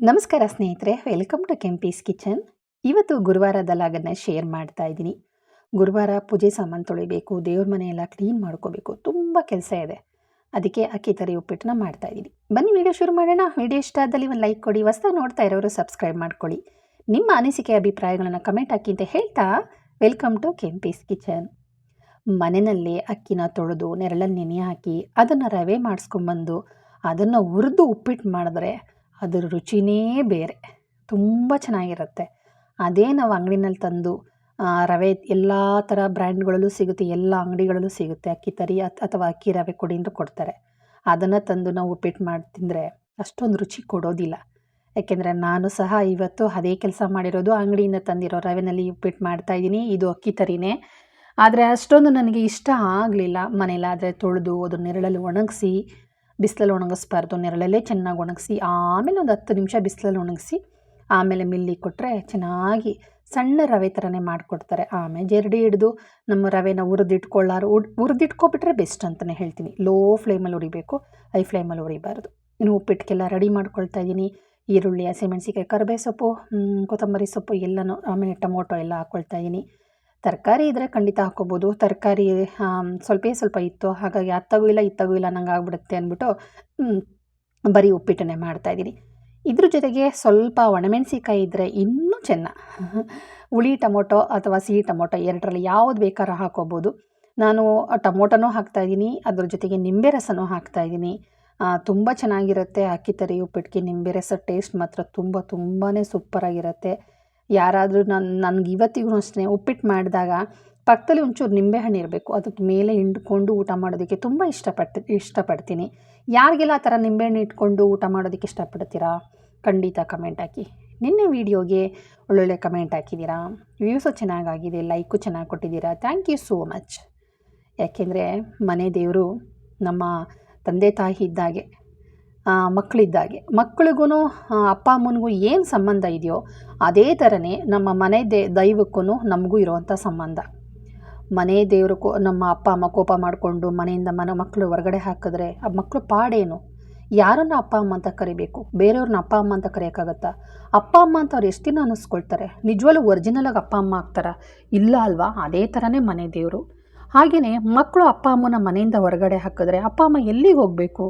ನಮಸ್ಕಾರ ಸ್ನೇಹಿತರೆ welcome to Kempee's kitchen ಇವತ್ತು ಗುರುವಾರದ ಲಾಗನ್ನ ಶೇರ್ ಮಾಡ್ತಾ ಇದ್ದೀನಿ. ಗುರುವಾರ ಪೂಜೆ ಸಾಮಾನು ತೊಳಿಬೇಕು, ದೇವ್ರ ಮನೆಯೆಲ್ಲ ಕ್ಲೀನ್ ಮಾಡ್ಕೋಬೇಕು, ತುಂಬ ಕೆಲಸ ಇದೆ. ಅದಕ್ಕೆ ಅಕ್ಕಿ ತರಿ ಉಪ್ಪಿಟ್ಟನ್ನ ಮಾಡ್ತಾ ಇದ್ದೀನಿ. ಬನ್ನಿ ವಿಡಿಯೋ ಶುರು ಮಾಡೋಣ. ವಿಡಿಯೋ ಇಷ್ಟ ಆದಲ್ಲಿ ಒಂದು ಲೈಕ್ ಕೊಡಿ ಹೊಸ ನೋಡ್ತಾ ಇರೋರು ಸಬ್ಸ್ಕ್ರೈಬ್ ಮಾಡ್ಕೊಳ್ಳಿ. ನಿಮ್ಮ ಅನಿಸಿಕೆ, ಅಭಿಪ್ರಾಯಗಳನ್ನು ಕಮೆಂಟ್ ಹಾಕಿ ಅಂತ ಹೇಳ್ತಾ ವೆಲ್ಕಮ್ ಟು ಕೆಂಪೀಸ್ ಕಿಚನ್ ಮನೆಯಲ್ಲೇ ಅಕ್ಕಿನ ತೊಳೆದು ನೆರಳಲ್ಲಿ ನೆನೆ ಹಾಕಿ ಅದನ್ನು ರವೆ ಮಾಡಿಸ್ಕೊಂಬಂದು ಅದನ್ನು ಹುರಿದು ಉಪ್ಪಿಟ್ಟು ಮಾಡಿದ್ರೆ ಅದ್ರ ರುಚಿನೇ ಬೇರೆ. ತುಂಬ ಚೆನ್ನಾಗಿರುತ್ತೆ. ಅದೇ ನಾವು ಅಂಗಡಿನಲ್ಲಿ ತಂದು ರವೆ ಎಲ್ಲ ಥರ ಬ್ರ್ಯಾಂಡ್ಗಳಲ್ಲೂ ಸಿಗುತ್ತೆ, ಎಲ್ಲ ಅಂಗಡಿಗಳಲ್ಲೂ ಸಿಗುತ್ತೆ. ಅಕ್ಕಿ ತರಿ ಅಥವಾ ಅಕ್ಕಿ ರವೆ ಕೊಡಿ ಅಂತ ಕೊಡ್ತಾರೆ. ಅದನ್ನು ತಂದು ನಾವು ಉಪ್ಪಿಟ್ಟು ಮಾಡಿ, ತಿಂದರೆ ಅಷ್ಟೊಂದು ರುಚಿ ಕೊಡೋದಿಲ್ಲ. ಯಾಕೆಂದರೆ ನಾನು ಸಹ ಇವತ್ತು ಅದೇ ಕೆಲಸ ಮಾಡಿರೋದು ಅಂಗಡಿಯಿಂದ ತಂದಿರೋ ರವೆನಲ್ಲಿ ಉಪ್ಪಿಟ್ಟು ಮಾಡ್ತಾಯಿದ್ದೀನಿ ಇದು ಅಕ್ಕಿ ತರಿನೇ. ಆದರೆ ಅಷ್ಟೊಂದು ನನಗೆ ಇಷ್ಟ ಆಗಲಿಲ್ಲ ಮನೇಲಾದರೆ ತೊಳೆದು ಅದು ನೆರಳಲ್ಲಿ ಒಣಗಿಸಿ ಬಿಸಿಲಲ್ಲಿ ಒಣಗಿಸ್ಬಾರ್ದು, ನೆರಳಲ್ಲೇ ಚೆನ್ನಾಗಿ ಒಣಗಿಸಿ, ಆಮೇಲೆ ಒಂದು ಹತ್ತು ನಿಮಿಷ ಬಿಸಿಲಲ್ಲಿ ಒಣಗಿಸಿ, ಆಮೇಲೆ ಮಿಲ್ಲಿ ಕೊಟ್ಟರೆ ಚೆನ್ನಾಗಿ ಸಣ್ಣ ರವೆ ಥರನೇ ಮಾಡಿಕೊಡ್ತಾರೆ. ಆಮೇಲೆ ಜರಡಿ ಹಿಡಿದು ನಮ್ಮ ರವೆನ ಹುರಿದಿಟ್ಕೊಳ್ಳಾರು. ಉಡ್ ಹುರಿದಿಟ್ಕೊಬಿಟ್ರೆ ಬೆಸ್ಟ್ ಅಂತಲೇ ಹೇಳ್ತೀನಿ. ಲೋ ಫ್ಲೇಮಲ್ಲಿ ಉರಿಬೇಕು ಹೈ ಫ್ಲೇಮಲ್ಲಿ ಉರಿಬಾರ್ದು ಇನ್ನು ಉಪ್ಪಿಟ್ಟಿಗೆಲ್ಲ ರೆಡಿ ಮಾಡ್ಕೊಳ್ತಾ ಇದ್ದೀನಿ. ಈರುಳ್ಳಿ ಹಸಿಮೆಣಸಿಕಾಯಿ ಕರಿಬೇವು ಸೊಪ್ಪು ಕೊತ್ತಂಬರಿ ಸೊಪ್ಪು ಎಲ್ಲನೂ, ಆಮೇಲೆ ಟೊಮೊಟೊ ಎಲ್ಲ ಹಾಕ್ಕೊಳ್ತಾ ಇದ್ದೀನಿ. ತರಕಾರಿ ಇದ್ದರೆ ಖಂಡಿತ ಹಾಕ್ಕೋಬೋದು. ತರಕಾರಿ ಸ್ವಲ್ಪ ಸ್ವಲ್ಪ ಇತ್ತು. ಹಾಗಾಗಿ ಅತ್ತಾಗೂ ಇಲ್ಲ ಇತ್ತಗೂ ಇಲ್ಲ ನಂಗೆ ಆಗ್ಬಿಡುತ್ತೆ ಅಂದ್ಬಿಟ್ಟು ಬರೀ ಉಪ್ಪಿಟ್ಟನ್ನೇ ಮಾಡ್ತಾಯಿದ್ದೀನಿ ಇದ್ರ ಜೊತೆಗೆ ಸ್ವಲ್ಪ ಒಣಮೆಣಸಿಕಾಯಿ ಇದ್ದರೆ ಇನ್ನೂ ಚೆನ್ನ. ಹುಳಿ ಟೊಮೊಟೊ ಅಥವಾ ಸಿಹಿ ಟೊಮೊಟೊ ಎರಡರಲ್ಲಿ ಯಾವ್ದು ಬೇಕಾದ್ರೂ ಹಾಕೋಬೋದು ನಾನು ಟೊಮೊಟೊನೂ ಹಾಕ್ತಾಯಿದ್ದೀನಿ ಅದ್ರ ಜೊತೆಗೆ ನಿಂಬೆ ರಸನೂ ಹಾಕ್ತಾಯಿದ್ದೀನಿ ತುಂಬ ಚೆನ್ನಾಗಿರುತ್ತೆ ಅಕ್ಕಿ ತರಿ ಉಪ್ಪಿಟ್ಟಿಗೆ ನಿಂಬೆ ರಸ, ಟೇಸ್ಟ್ ಮಾತ್ರ ತುಂಬ ತುಂಬಾ ಸೂಪರಾಗಿರುತ್ತೆ. ಯಾರಾದರೂ ನಾನು ನನಗೆ ಇವತ್ತಿಗೂ ಅಷ್ಟೇ ಉಪ್ಪಿಟ್ಟು ಮಾಡಿದಾಗ ಪಕ್ಕದಲ್ಲಿ ಒಂಚೂರು ನಿಂಬೆಹಣ್ಣು ಇರಬೇಕು. ಅದಕ್ಕೆ ಮೇಲೆ ಹಿಂಡ್ಕೊಂಡು ಊಟ ಮಾಡೋದಕ್ಕೆ ತುಂಬ ಇಷ್ಟಪಟ್ಟು ಇಷ್ಟಪಡ್ತೀನಿ. ಯಾರಿಗೆಲ್ಲ ಆ ಥರ ನಿಂಬೆಹಣ್ಣು ಇಟ್ಕೊಂಡು ಊಟ ಮಾಡೋದಕ್ಕೆ ಇಷ್ಟಪಡ್ತೀರಾ? ಖಂಡಿತ ಕಮೆಂಟ್ ಹಾಕಿ. ನಿನ್ನೆ ವೀಡಿಯೋಗೆ ಒಳ್ಳೊಳ್ಳೆ ಕಮೆಂಟ್ ಹಾಕಿದ್ದೀರಾ? ವ್ಯೂಸು ಚೆನ್ನಾಗಾಗಿದೆ, ಲೈಕು ಚೆನ್ನಾಗಿ ಕೊಟ್ಟಿದ್ದೀರಾ? ಥ್ಯಾಂಕ್ ಯು ಸೋ ಮಚ್ ಯಾಕೆಂದರೆ ಮನೆ ದೇವರು ನಮ್ಮ ತಂದೆ ತಾಯಿ ಇದ್ದಾಗೆ ಮಕ್ಕಳಿದ್ದಾಗೆ. ಮಕ್ಕಳಿಗೂ ಅಪ್ಪ ಅಮ್ಮನಿಗೂ ಏನು ಸಂಬಂಧ ಇದೆಯೋ, ಅದೇ ಥರನೇ ನಮ್ಮ ಮನೆ ದೇ ದೈವಕ್ಕೂ ನಮಗೂ ಇರುವಂಥ ಸಂಬಂಧ. ಮನೆ ದೇವರು ಕೋ ನಮ್ಮ ಅಪ್ಪ ಅಮ್ಮ ಕೋಪ ಮಾಡಿಕೊಂಡು ಮನೆಯಿಂದ ಮನೆ, ಮಕ್ಕಳು ಹೊರಗಡೆ ಹಾಕಿದ್ರೆ ಆ ಮಕ್ಕಳು ಪಾಡೇನು? ಯಾರನ್ನ ಅಪ್ಪ ಅಮ್ಮ ಅಂತ ಕರಿಬೇಕು? ಬೇರೆಯವ್ರನ್ನ ಅಪ್ಪ ಅಮ್ಮ ಅಂತ ಕರೆಯೋಕ್ಕಾಗತ್ತಾ? ಅಪ್ಪ ಅಮ್ಮ ಅಂತ ಅವ್ರು ಎಷ್ಟು ದಿನ ಅನ್ನಿಸ್ಕೊಳ್ತಾರೆ ನಿಜವಾಗ್ಲೂ ಒರಿಜಿನಲಾಗಿ ಅಪ್ಪ ಅಮ್ಮ ಆಗ್ತಾರ? ಇಲ್ಲ ಅಲ್ವಾ? ಅದೇ ಥರನೇ ಮನೆ ದೇವರು. ಹಾಗೆಯೇ ಮಕ್ಕಳು ಅಪ್ಪ ಅಮ್ಮನ ಮನೆಯಿಂದ ಹೊರಗಡೆ ಹಾಕಿದ್ರೆ ಅಪ್ಪ ಅಮ್ಮ ಎಲ್ಲಿಗೆ ಹೋಗಬೇಕು?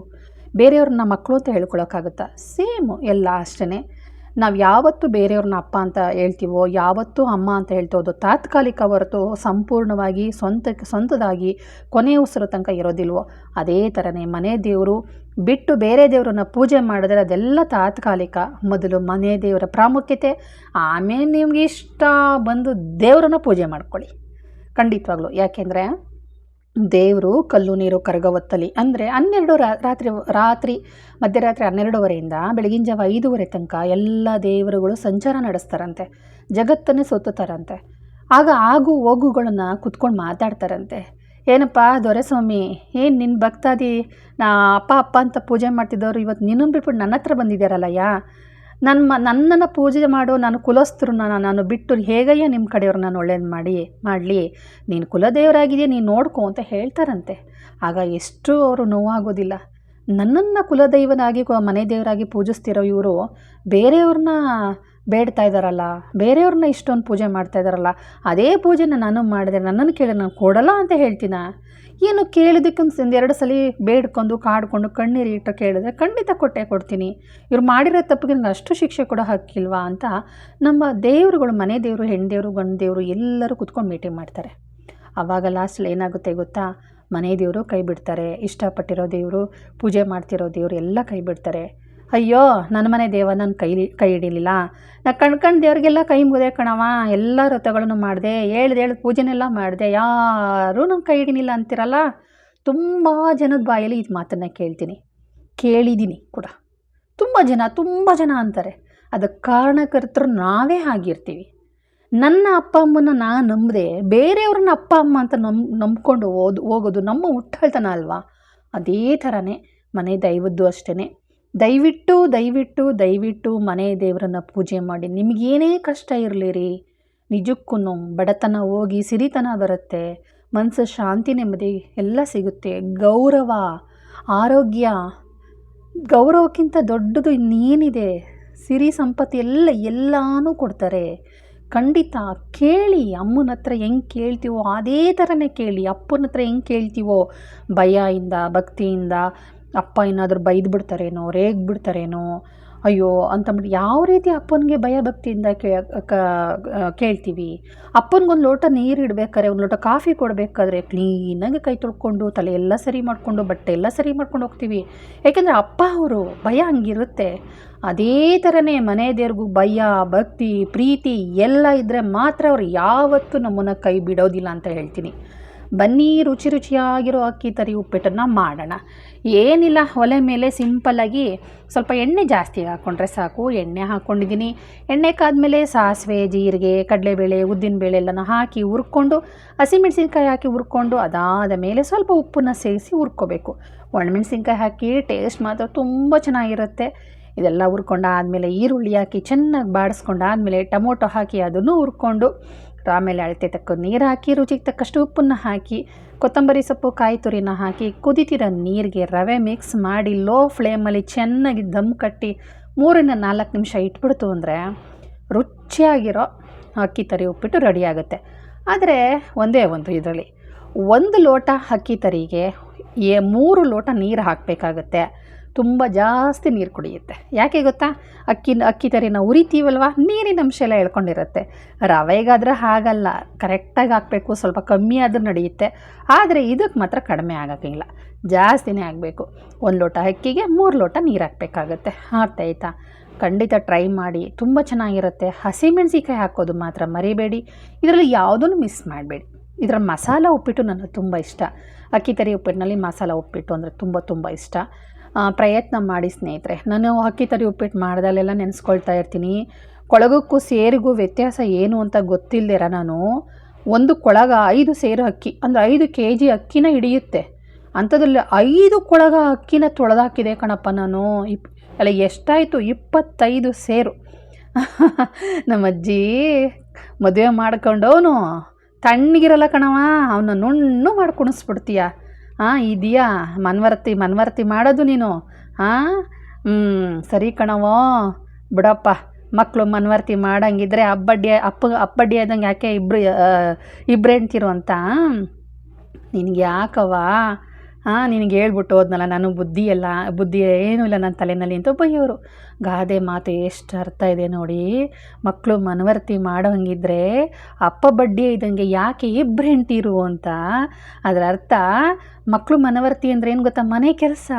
ಬೇರೆಯವ್ರನ್ನ ಮಕ್ಕಳು ಅಂತ ಹೇಳ್ಕೊಳಕ್ಕಾಗುತ್ತಾ? ಸೇಮ್ ಎಲ್ಲ ಅಷ್ಟೇ ನಾವು ಯಾವತ್ತು ಬೇರೆಯವ್ರನ್ನ ಅಪ್ಪ ಅಂತ ಹೇಳ್ತೀವೋ, ಯಾವತ್ತೂ ಅಮ್ಮ ಅಂತ ಹೇಳ್ತೋದು, ತಾತ್ಕಾಲಿಕ ಹೊರತು ಸಂಪೂರ್ಣವಾಗಿ ಸ್ವಂತಕ್ಕೆ ಸ್ವಂತದಾಗಿ ಕೊನೆ ಉಸಿರು ತನಕ ಇರೋದಿಲ್ವೋ, ಅದೇ ಥರನೇ ಮನೆ ದೇವರು ಬಿಟ್ಟು ಬೇರೆ ದೇವರನ್ನ ಪೂಜೆ ಮಾಡಿದ್ರೆ ಅದೆಲ್ಲ ತಾತ್ಕಾಲಿಕ. ಮೊದಲು ಮನೆ ದೇವರ ಪ್ರಾಮುಖ್ಯತೆ, ಆಮೇಲೆ ನಿಮಗೆ ಇಷ್ಟ ಬಂದು ದೇವರನ್ನ ಪೂಜೆ ಮಾಡ್ಕೊಳ್ಳಿ. ಖಂಡಿತವಾಗ್ಲೂ. ಯಾಕೆಂದರೆ ದೇವರು ಕಲ್ಲು ನೀರು ಕರಗವತ್ತಲಿ. ಅಂದರೆ ಹನ್ನೆರಡು ರಾತ್ರಿ ರಾತ್ರಿ, ಮಧ್ಯರಾತ್ರಿ ಹನ್ನೆರಡುವರೆಯಿಂದ ಬೆಳಗಿನ ಜಾವ ಐದುವರೆ ತನಕ ಎಲ್ಲ ದೇವರುಗಳು ಸಂಚಾರ ನಡೆಸ್ತಾರಂತೆ. ಜಗತ್ತನ್ನೇ ಸುತ್ತುತ್ತಾರಂತೆ ಆಗ ಆಗು ಹೋಗುಗಳನ್ನು ಕುತ್ಕೊಂಡು ಮಾತಾಡ್ತಾರಂತೆ. ಏನಪ್ಪ ದೊರೆಸ್ವಾಮಿ, ಏನು ನಿನ್ನ ಭಕ್ತಾದಿ, ನಾ ಅಪ್ಪ ಅಪ್ಪ ಅಂತ ಪೂಜೆ ಮಾಡ್ತಿದ್ದವರು ಇವತ್ತು ನಿನ್ನನ್ನು ಬಿಟ್ಬಿಟ್ಟು ನನ್ನ ಹತ್ರ ಬಂದಿದ್ದಾರಲ್ಲಯ್ಯ ನನ್ನ ಮ, ನನ್ನನ್ನು ಪೂಜೆ ಮಾಡೋ ನಾನು ಕುಲಸ್ಥರನ್ನ ನಾನು ಬಿಟ್ಟು ಹೇಗಯ್ಯ ನಿಮ್ಮ ಕಡೆಯವ್ರು ನಾನು ಒಳ್ಳೇದು ಮಾಡಿ, ಮಾಡಲಿ? ನೀನು ಕುಲದೇವರಾಗಿದೆಯಾ, ನೀನು ನೋಡ್ಕೊ ಅಂತ ಹೇಳ್ತಾರಂತೆ. ಆಗ ಎಷ್ಟು ಅವರು ನೋವಾಗೋದಿಲ್ಲ. ನನ್ನನ್ನು ಕುಲದೈವನಾಗಿ ಮನೆ ದೇವರಾಗಿ ಪೂಜಿಸ್ತಿರೋ ಇವರು ಬೇರೆಯವ್ರನ್ನ ಬೇಡ್ತಾ ಇದ್ದಾರಲ್ಲ ಬೇರೆಯವ್ರನ್ನ ಇಷ್ಟೊಂದು ಪೂಜೆ ಮಾಡ್ತಾ ಇದ್ದಾರಲ್ಲ ಅದೇ ಪೂಜೆನ ನಾನು ಮಾಡಿದೆ ನನ್ನನ್ನು ಕೇಳಿ ನಾನು ಕೊಡಲ್ಲ ಅಂತ ಹೇಳ್ತೀನ? ಏನು ಕೇಳಿದ್ದಕ್ಕೆ ಎರಡು ಸಲ ಬೇಡ್ಕೊಂಡು ಕಾಡ್ಕೊಂಡು ಕಣ್ಣೀರು ಇಟ್ಟು ಕೇಳಿದ್ರೆ ಖಂಡಿತ ಕೊಟ್ಟೆ ಕೊಡ್ತೀನಿ. ಇವ್ರು ಮಾಡಿರೋ ತಪ್ಪಿಗೆ ನನಗೆ ಅಷ್ಟು ಶಿಕ್ಷೆ ಕೂಡ ಹಕ್ಕಿಲ್ವಾ ಅಂತ ನಮ್ಮ ದೇವರುಗಳು, ಮನೆ ದೇವರು, ಹೆಣ್ಣು ಗಂಡು ದೇವರು ಎಲ್ಲರೂ ಕುತ್ಕೊಂಡು ಮೀಟಿಂಗ್ ಮಾಡ್ತಾರೆ. ಆವಾಗ ಲಾಸ್ಟಲ್ಲಿ ಏನಾಗುತ್ತೆ ಗೊತ್ತಾ? ಮನೆ ದೇವರು ಕೈ ಬಿಡ್ತಾರೆ, ಇಷ್ಟಪಟ್ಟಿರೋ ದೇವರು, ಪೂಜೆ ಮಾಡ್ತಿರೋ ದೇವರು ಎಲ್ಲ ಕೈ ಬಿಡ್ತಾರೆ. ಅಯ್ಯೋ, ನನ್ನ ಮನೆ ದೇವ ನನ್ನ ಕೈ ಕೈ ಹಿಡಿಲಿಲ್ಲ. ನಾ ಕಣ್ಕಂಡು ದೇವ್ರಿಗೆಲ್ಲ ಕೈ ಮುಗಿದೆ ಕಣವ ಎಲ್ಲ ವ್ರತಗಳನ್ನು ಮಾಡಿದೆ, ಹೇಳ್ದು ಹೇಳ್ದು ಪೂಜೆನೆಲ್ಲ ಮಾಡಿದೆ. ಯಾರೂ ನನ್ನ ಕೈ ಹಿಡಿಲಿಲ್ಲ ಅಂತಿರಲ್ಲ? ತುಂಬ ಜನದ ಬಾಯಲ್ಲಿ ಇದು ಮಾತನ್ನು ಕೇಳ್ತೀನಿ. ಕೇಳಿದ್ದೀನಿ ಕೂಡ. ತುಂಬ ಜನ ತುಂಬ ಜನ ಅಂತಾರೆ. ಅದಕ್ಕೆ ಕಾರಣಕರ್ತರು ನಾವೇ ಆಗಿರ್ತೀವಿ. ನನ್ನ ಅಪ್ಪ ಅಮ್ಮನ ನಾನು ನಂಬದೆ, ಬೇರೆಯವ್ರನ್ನ ಅಪ್ಪ ಅಮ್ಮ ಅಂತ ನಂಬ್ ನಂಬ್ಕೊಂಡು ಓದು ಹೋಗೋದು ನಮ್ಮ ಹುಟ್ಟಳ್ತನ ಅಲ್ವಾ? ಅದೇ ಥರನೇ, ಮನೆ ದೈವದ್ದು ಅಷ್ಟೇ ದಯವಿಟ್ಟು ದಯವಿಟ್ಟು ದಯವಿಟ್ಟು ಮನೆ ದೇವರನ್ನ ಪೂಜೆ ಮಾಡಿ. ನಿಮಗೇನೇ ಕಷ್ಟ ಇರಲಿರಿ, ನಿಜಕ್ಕೂ ಬಡತನ ಹೋಗಿ ಸಿರಿತನ ಬರುತ್ತೆ ಮನಸ್ಸು ಶಾಂತಿ, ನೆಮ್ಮದಿ ಎಲ್ಲ ಸಿಗುತ್ತೆ. ಗೌರವ, ಆರೋಗ್ಯ, ಗೌರವಕ್ಕಿಂತ ದೊಡ್ಡದು ಇನ್ನೇನಿದೆ? ಸಿರಿ ಸಂಪತ್ತು ಎಲ್ಲ, ಎಲ್ಲನೂ ಕೊಡ್ತಾರೆ. ಖಂಡಿತ ಕೇಳಿ, ಅಮ್ಮನ ಹತ್ರ ಹೆಂಗೆ ಕೇಳ್ತೀವೋ, ಅದೇ ಥರನೇ ಕೇಳಿ. ಅಪ್ಪನ ಹತ್ರ ಹೆಂಗೆ ಕೇಳ್ತೀವೋ ಭಯದಿಂದ ಭಕ್ತಿಯಿಂದ ಅಪ್ಪ ಏನಾದರೂ ಬೈದು ಬಿಡ್ತಾರೇನೋ ರೇಗ್ ಬಿಡ್ತಾರೇನೋ ಅಯ್ಯೋ ಅಂತಂದ್ಬಿಟ್ಟು ಯಾವ ರೀತಿ ಅಪ್ಪನಿಗೆ ಭಯ ಭಕ್ತಿಯಿಂದ ಕೇಳ್ತೀವಿ. ಅಪ್ಪನಿಗೊಂದು ಲೋಟ ನೀರು ಇಡಬೇಕಾದ್ರೆ, ಒಂದು ಲೋಟ ಕಾಫಿ ಕೊಡಬೇಕಾದ್ರೆ ಕ್ಲೀನಾಗಿ ಕೈ ತೊಳ್ಕೊಂಡು, ತಲೆ ಎಲ್ಲ ಸರಿ ಮಾಡಿಕೊಂಡು, ಬಟ್ಟೆ ಎಲ್ಲ ಸರಿ ಮಾಡ್ಕೊಂಡು ಹೋಗ್ತೀವಿ. ಯಾಕೆಂದರೆ ಅಪ್ಪ ಅವರು ಭಯ ಹಂಗಿರುತ್ತೆ. ಅದೇ ಥರನೇ ಮನೆ ದೇವ್ರಿಗೂ ಭಯ, ಭಕ್ತಿ, ಪ್ರೀತಿ ಎಲ್ಲ ಇದ್ದರೆ ಮಾತ್ರ ಅವ್ರು ಯಾವತ್ತೂ ನಮ್ಮನ್ನು ಕೈ ಬಿಡೋದಿಲ್ಲ ಅಂತ ಹೇಳ್ತೀನಿ. ಬನ್ನಿ ರುಚಿ ರುಚಿಯಾಗಿರೋ ಅಕ್ಕಿ ತರಿ ಉಪ್ಪಿಟ್ಟನ್ನು ಮಾಡೋಣ. ಏನಿಲ್ಲ, ಒಲೆ ಮೇಲೆ ಸಿಂಪಲ್ಲಾಗಿ ಸ್ವಲ್ಪ ಎಣ್ಣೆ ಜಾಸ್ತಿ ಹಾಕ್ಕೊಂಡ್ರೆ ಸಾಕು. ಎಣ್ಣೆ ಹಾಕ್ಕೊಂಡಿದ್ದೀನಿ ಎಣ್ಣೆ ಕಾದ್ಮೇಲೆ ಸಾಸಿವೆ, ಜೀರಿಗೆ, ಕಡಲೆಬೇಳೆ, ಉದ್ದಿನಬೇಳೆ ಎಲ್ಲನ ಹಾಕಿ ಹುರ್ಕೊಂಡು, ಹಸಿಮೆಣ್ಸಿನ್ಕಾಯಿ ಹಾಕಿ ಹುರ್ಕೊಂಡು, ಅದಾದ ಮೇಲೆ ಸ್ವಲ್ಪ ಉಪ್ಪನ್ನು ಸೇರಿಸಿ ಹುರ್ಕೋಬೇಕು. ಒಣಮೆಣಸಿನ್ಕಾಯಿ ಹಾಕಿ ಟೇಸ್ಟ್ ಮಾತ್ರ ತುಂಬ ಚೆನ್ನಾಗಿರುತ್ತೆ. ಇದೆಲ್ಲ ಹುರ್ಕೊಂಡು ಆದಮೇಲೆ ಈರುಳ್ಳಿ ಹಾಕಿ ಚೆನ್ನಾಗಿ ಬಾಡಿಸ್ಕೊಂಡು ಆದಮೇಲೆ ಟೊಮೊಟೊ ಹಾಕಿ ಅದನ್ನು ಹುರ್ಕೊಂಡು ಆಮೇಲೆ ಅಳತೆ ತಕ್ಕ ನೀರು ಹಾಕಿ, ರುಚಿಗೆ ತಕ್ಕಷ್ಟು ಉಪ್ಪನ್ನು ಹಾಕಿ, ಕೊತ್ತಂಬರಿ ಸೊಪ್ಪು, ಕಾಯಿ ತುರಿನ ಹಾಕಿ, ಕುದಿತಿರೋ ನೀರಿಗೆ ರವೆ ಮಿಕ್ಸ್ ಮಾಡಿ ಲೋ ಫ್ಲೇಮಲ್ಲಿ ಚೆನ್ನಾಗಿ ದಮ್ ಕಟ್ಟಿ ಮೂರರಿಂದ ನಾಲ್ಕು ನಿಮಿಷ ಇಟ್ಬಿಡ್ತು ಅಂದರೆ ರುಚಿಯಾಗಿರೋ ಅಕ್ಕಿ ತರಿ ಉಪ್ಪಿಟ್ಟು ರೆಡಿ ಆಗುತ್ತೆ. ಆದರೆ ಒಂದೇ ಒಂದು ಇದರಲ್ಲಿ. ಒಂದು ಲೋಟ ಅಕ್ಕಿ ತರಿಗೆ ಮೂರು ಲೋಟ ನೀರು ಹಾಕಬೇಕಾಗತ್ತೆ. ತುಂಬ ಜಾಸ್ತಿ ನೀರು ಕುಡಿಯುತ್ತೆ. ಯಾಕೆ ಗೊತ್ತಾ? ಅಕ್ಕಿ ಅಕ್ಕಿ ನಾವು ಉರಿತೀವಲ್ವ ನೀರಿನ ಅಂಶ ಎಲ್ಲ ಎಳ್ಕೊಂಡಿರುತ್ತೆ. ರವೆಗಾದ್ರೆ ಹಾಗಲ್ಲ. ಕರೆಕ್ಟಾಗಿ ಹಾಕಬೇಕು. ಸ್ವಲ್ಪ ಕಮ್ಮಿ ಆದರೂ ನಡೆಯುತ್ತೆ. ಆದರೆ ಇದಕ್ಕೆ ಮಾತ್ರ ಕಡಿಮೆ ಆಗೋಕ್ಕಿಲ್ಲ. ಜಾಸ್ತಿನೇ ಆಗಬೇಕು. ಒಂದು ಲೋಟ ಅಕ್ಕಿಗೆ ಮೂರು ಲೋಟ ನೀರು ಹಾಕಬೇಕಾಗತ್ತೆ. ಆಯ್ತಾ? ಖಂಡಿತ ಟ್ರೈ ಮಾಡಿ. ತುಂಬ ಚೆನ್ನಾಗಿರುತ್ತೆ. ಹಸಿಮೆಣ್ಸಿಕಾಯಿ ಹಾಕೋದು ಮಾತ್ರ ಮರಿಬೇಡಿ. ಇದರಲ್ಲಿ ಯಾವುದನ್ನು ಮಿಸ್ ಮಾಡಬೇಡಿ. ಇದರ ಮಸಾಲ ಉಪ್ಪಿಟ್ಟು ನನಗೆ ತುಂಬ ಇಷ್ಟ. ಅಕ್ಕಿ ತರಿ ಉಪ್ಪಿಟ್ಟಿನಲ್ಲಿ ಮಸಾಲ ಉಪ್ಪಿಟ್ಟು ಅಂದರೆ ತುಂಬ ತುಂಬ ಇಷ್ಟ. ಪ್ರಯತ್ನ ಮಾಡಿ ಸ್ನೇಹಿತರೆ. ನಾನು ಅಕ್ಕಿ ತರಿ ಉಪ್ಪಿಟ್ಟು ಮಾಡ್ದಲ್ಲೆಲ್ಲ ನೆನೆಸ್ಕೊಳ್ತಾ ಇರ್ತೀನಿ. ಕೊಳಗಕ್ಕೂ ಸೇರಿಗೂ ವ್ಯತ್ಯಾಸ ಏನು ಅಂತ ಗೊತ್ತಿಲ್ಲದಿರ ನಾನು. ಒಂದು ಕೊಳಗ ಐದು ಸೇರು ಅಕ್ಕಿ, ಅಂದರೆ ಐದು ಕೆ ಜಿ ಅಕ್ಕಿನ ಹಿಡಿಯುತ್ತೆ. ಅಂಥದ್ರಲ್ಲಿ ಐದು ಕೊಳಗ ಅಕ್ಕಿನ ತೊಳೆದಾಕಿದೆ ಕಣಪ್ಪ ನಾನು. ಇಪ್, ಅಲ್ಲ ಎಷ್ಟಾಯಿತು? ಇಪ್ಪತ್ತೈದು ಸೇರು. ನಮ್ಮ ಅಜ್ಜಿ ಮದುವೆ ಮಾಡ್ಕೊಂಡವನು ತಣ್ಣಗಿರಲ್ಲ ಕಣವ ಅವನ ನುಣ್ಣು ಮಾಡಿ ಕುಣಿಸ್ಬಿಡ್ತೀಯ ಹಾಂ ಇದೆಯಾ? ಮನ್ವರ್ತಿ ಮನ್ವರ್ತಿ ಮಾಡೋದು ನೀನು? ಹಾಂ ಹ್ಞೂ ಸರಿ ಕಣವೋ ಬಿಡಪ್ಪ ಮಕ್ಕಳು ಮನ್ವರ್ತಿ ಮಾಡಂಗಿದ್ರೆ ಅಬ್ಬಡ್ಡಿ ಅಪ್ಪ ಅಪ್ಪಡ್ಡಿ ಆದಂಗೆ ಯಾಕೆ ಇಬ್ಬರು ಇಬ್ಬರು ಹೆಂಡ್ತಿರು ಅಂತ? ನಿನಗೆ ಯಾಕವ್ವ? ಹಾಂ ನಿನಗೆ ಹೇಳ್ಬಿಟ್ಟು ಹೋದ್ನಲ್ಲ, ನಾನು ಬುದ್ಧಿ ಎಲ್ಲ, ಬುದ್ಧಿ ಏನೂ ಇಲ್ಲ ನನ್ನ ತಲೆಯಲ್ಲಿ ಅಂತ ಬೈಯೋರು ಗಾದೆ ಮಾತು ಎಷ್ಟು ಅರ್ಥ ಇದೆ ನೋಡಿ. ಮಕ್ಕಳು ಮನವರ್ತಿ ಮಾಡೋಂಗಿದ್ರೆ ಅಪ್ಪ ಬಡ್ಡಿ ಇದ್ದಂಗೆ ಯಾಕೆ ಇಬ್ಬರು ಹೆಂಡ್ತಿರು ಅಂತ. ಅದರ ಅರ್ಥ ಮಕ್ಕಳು ಮನವರ್ತಿ ಅಂದರೆ ಏನು ಗೊತ್ತಾ? ಮನೆ ಕೆಲಸ.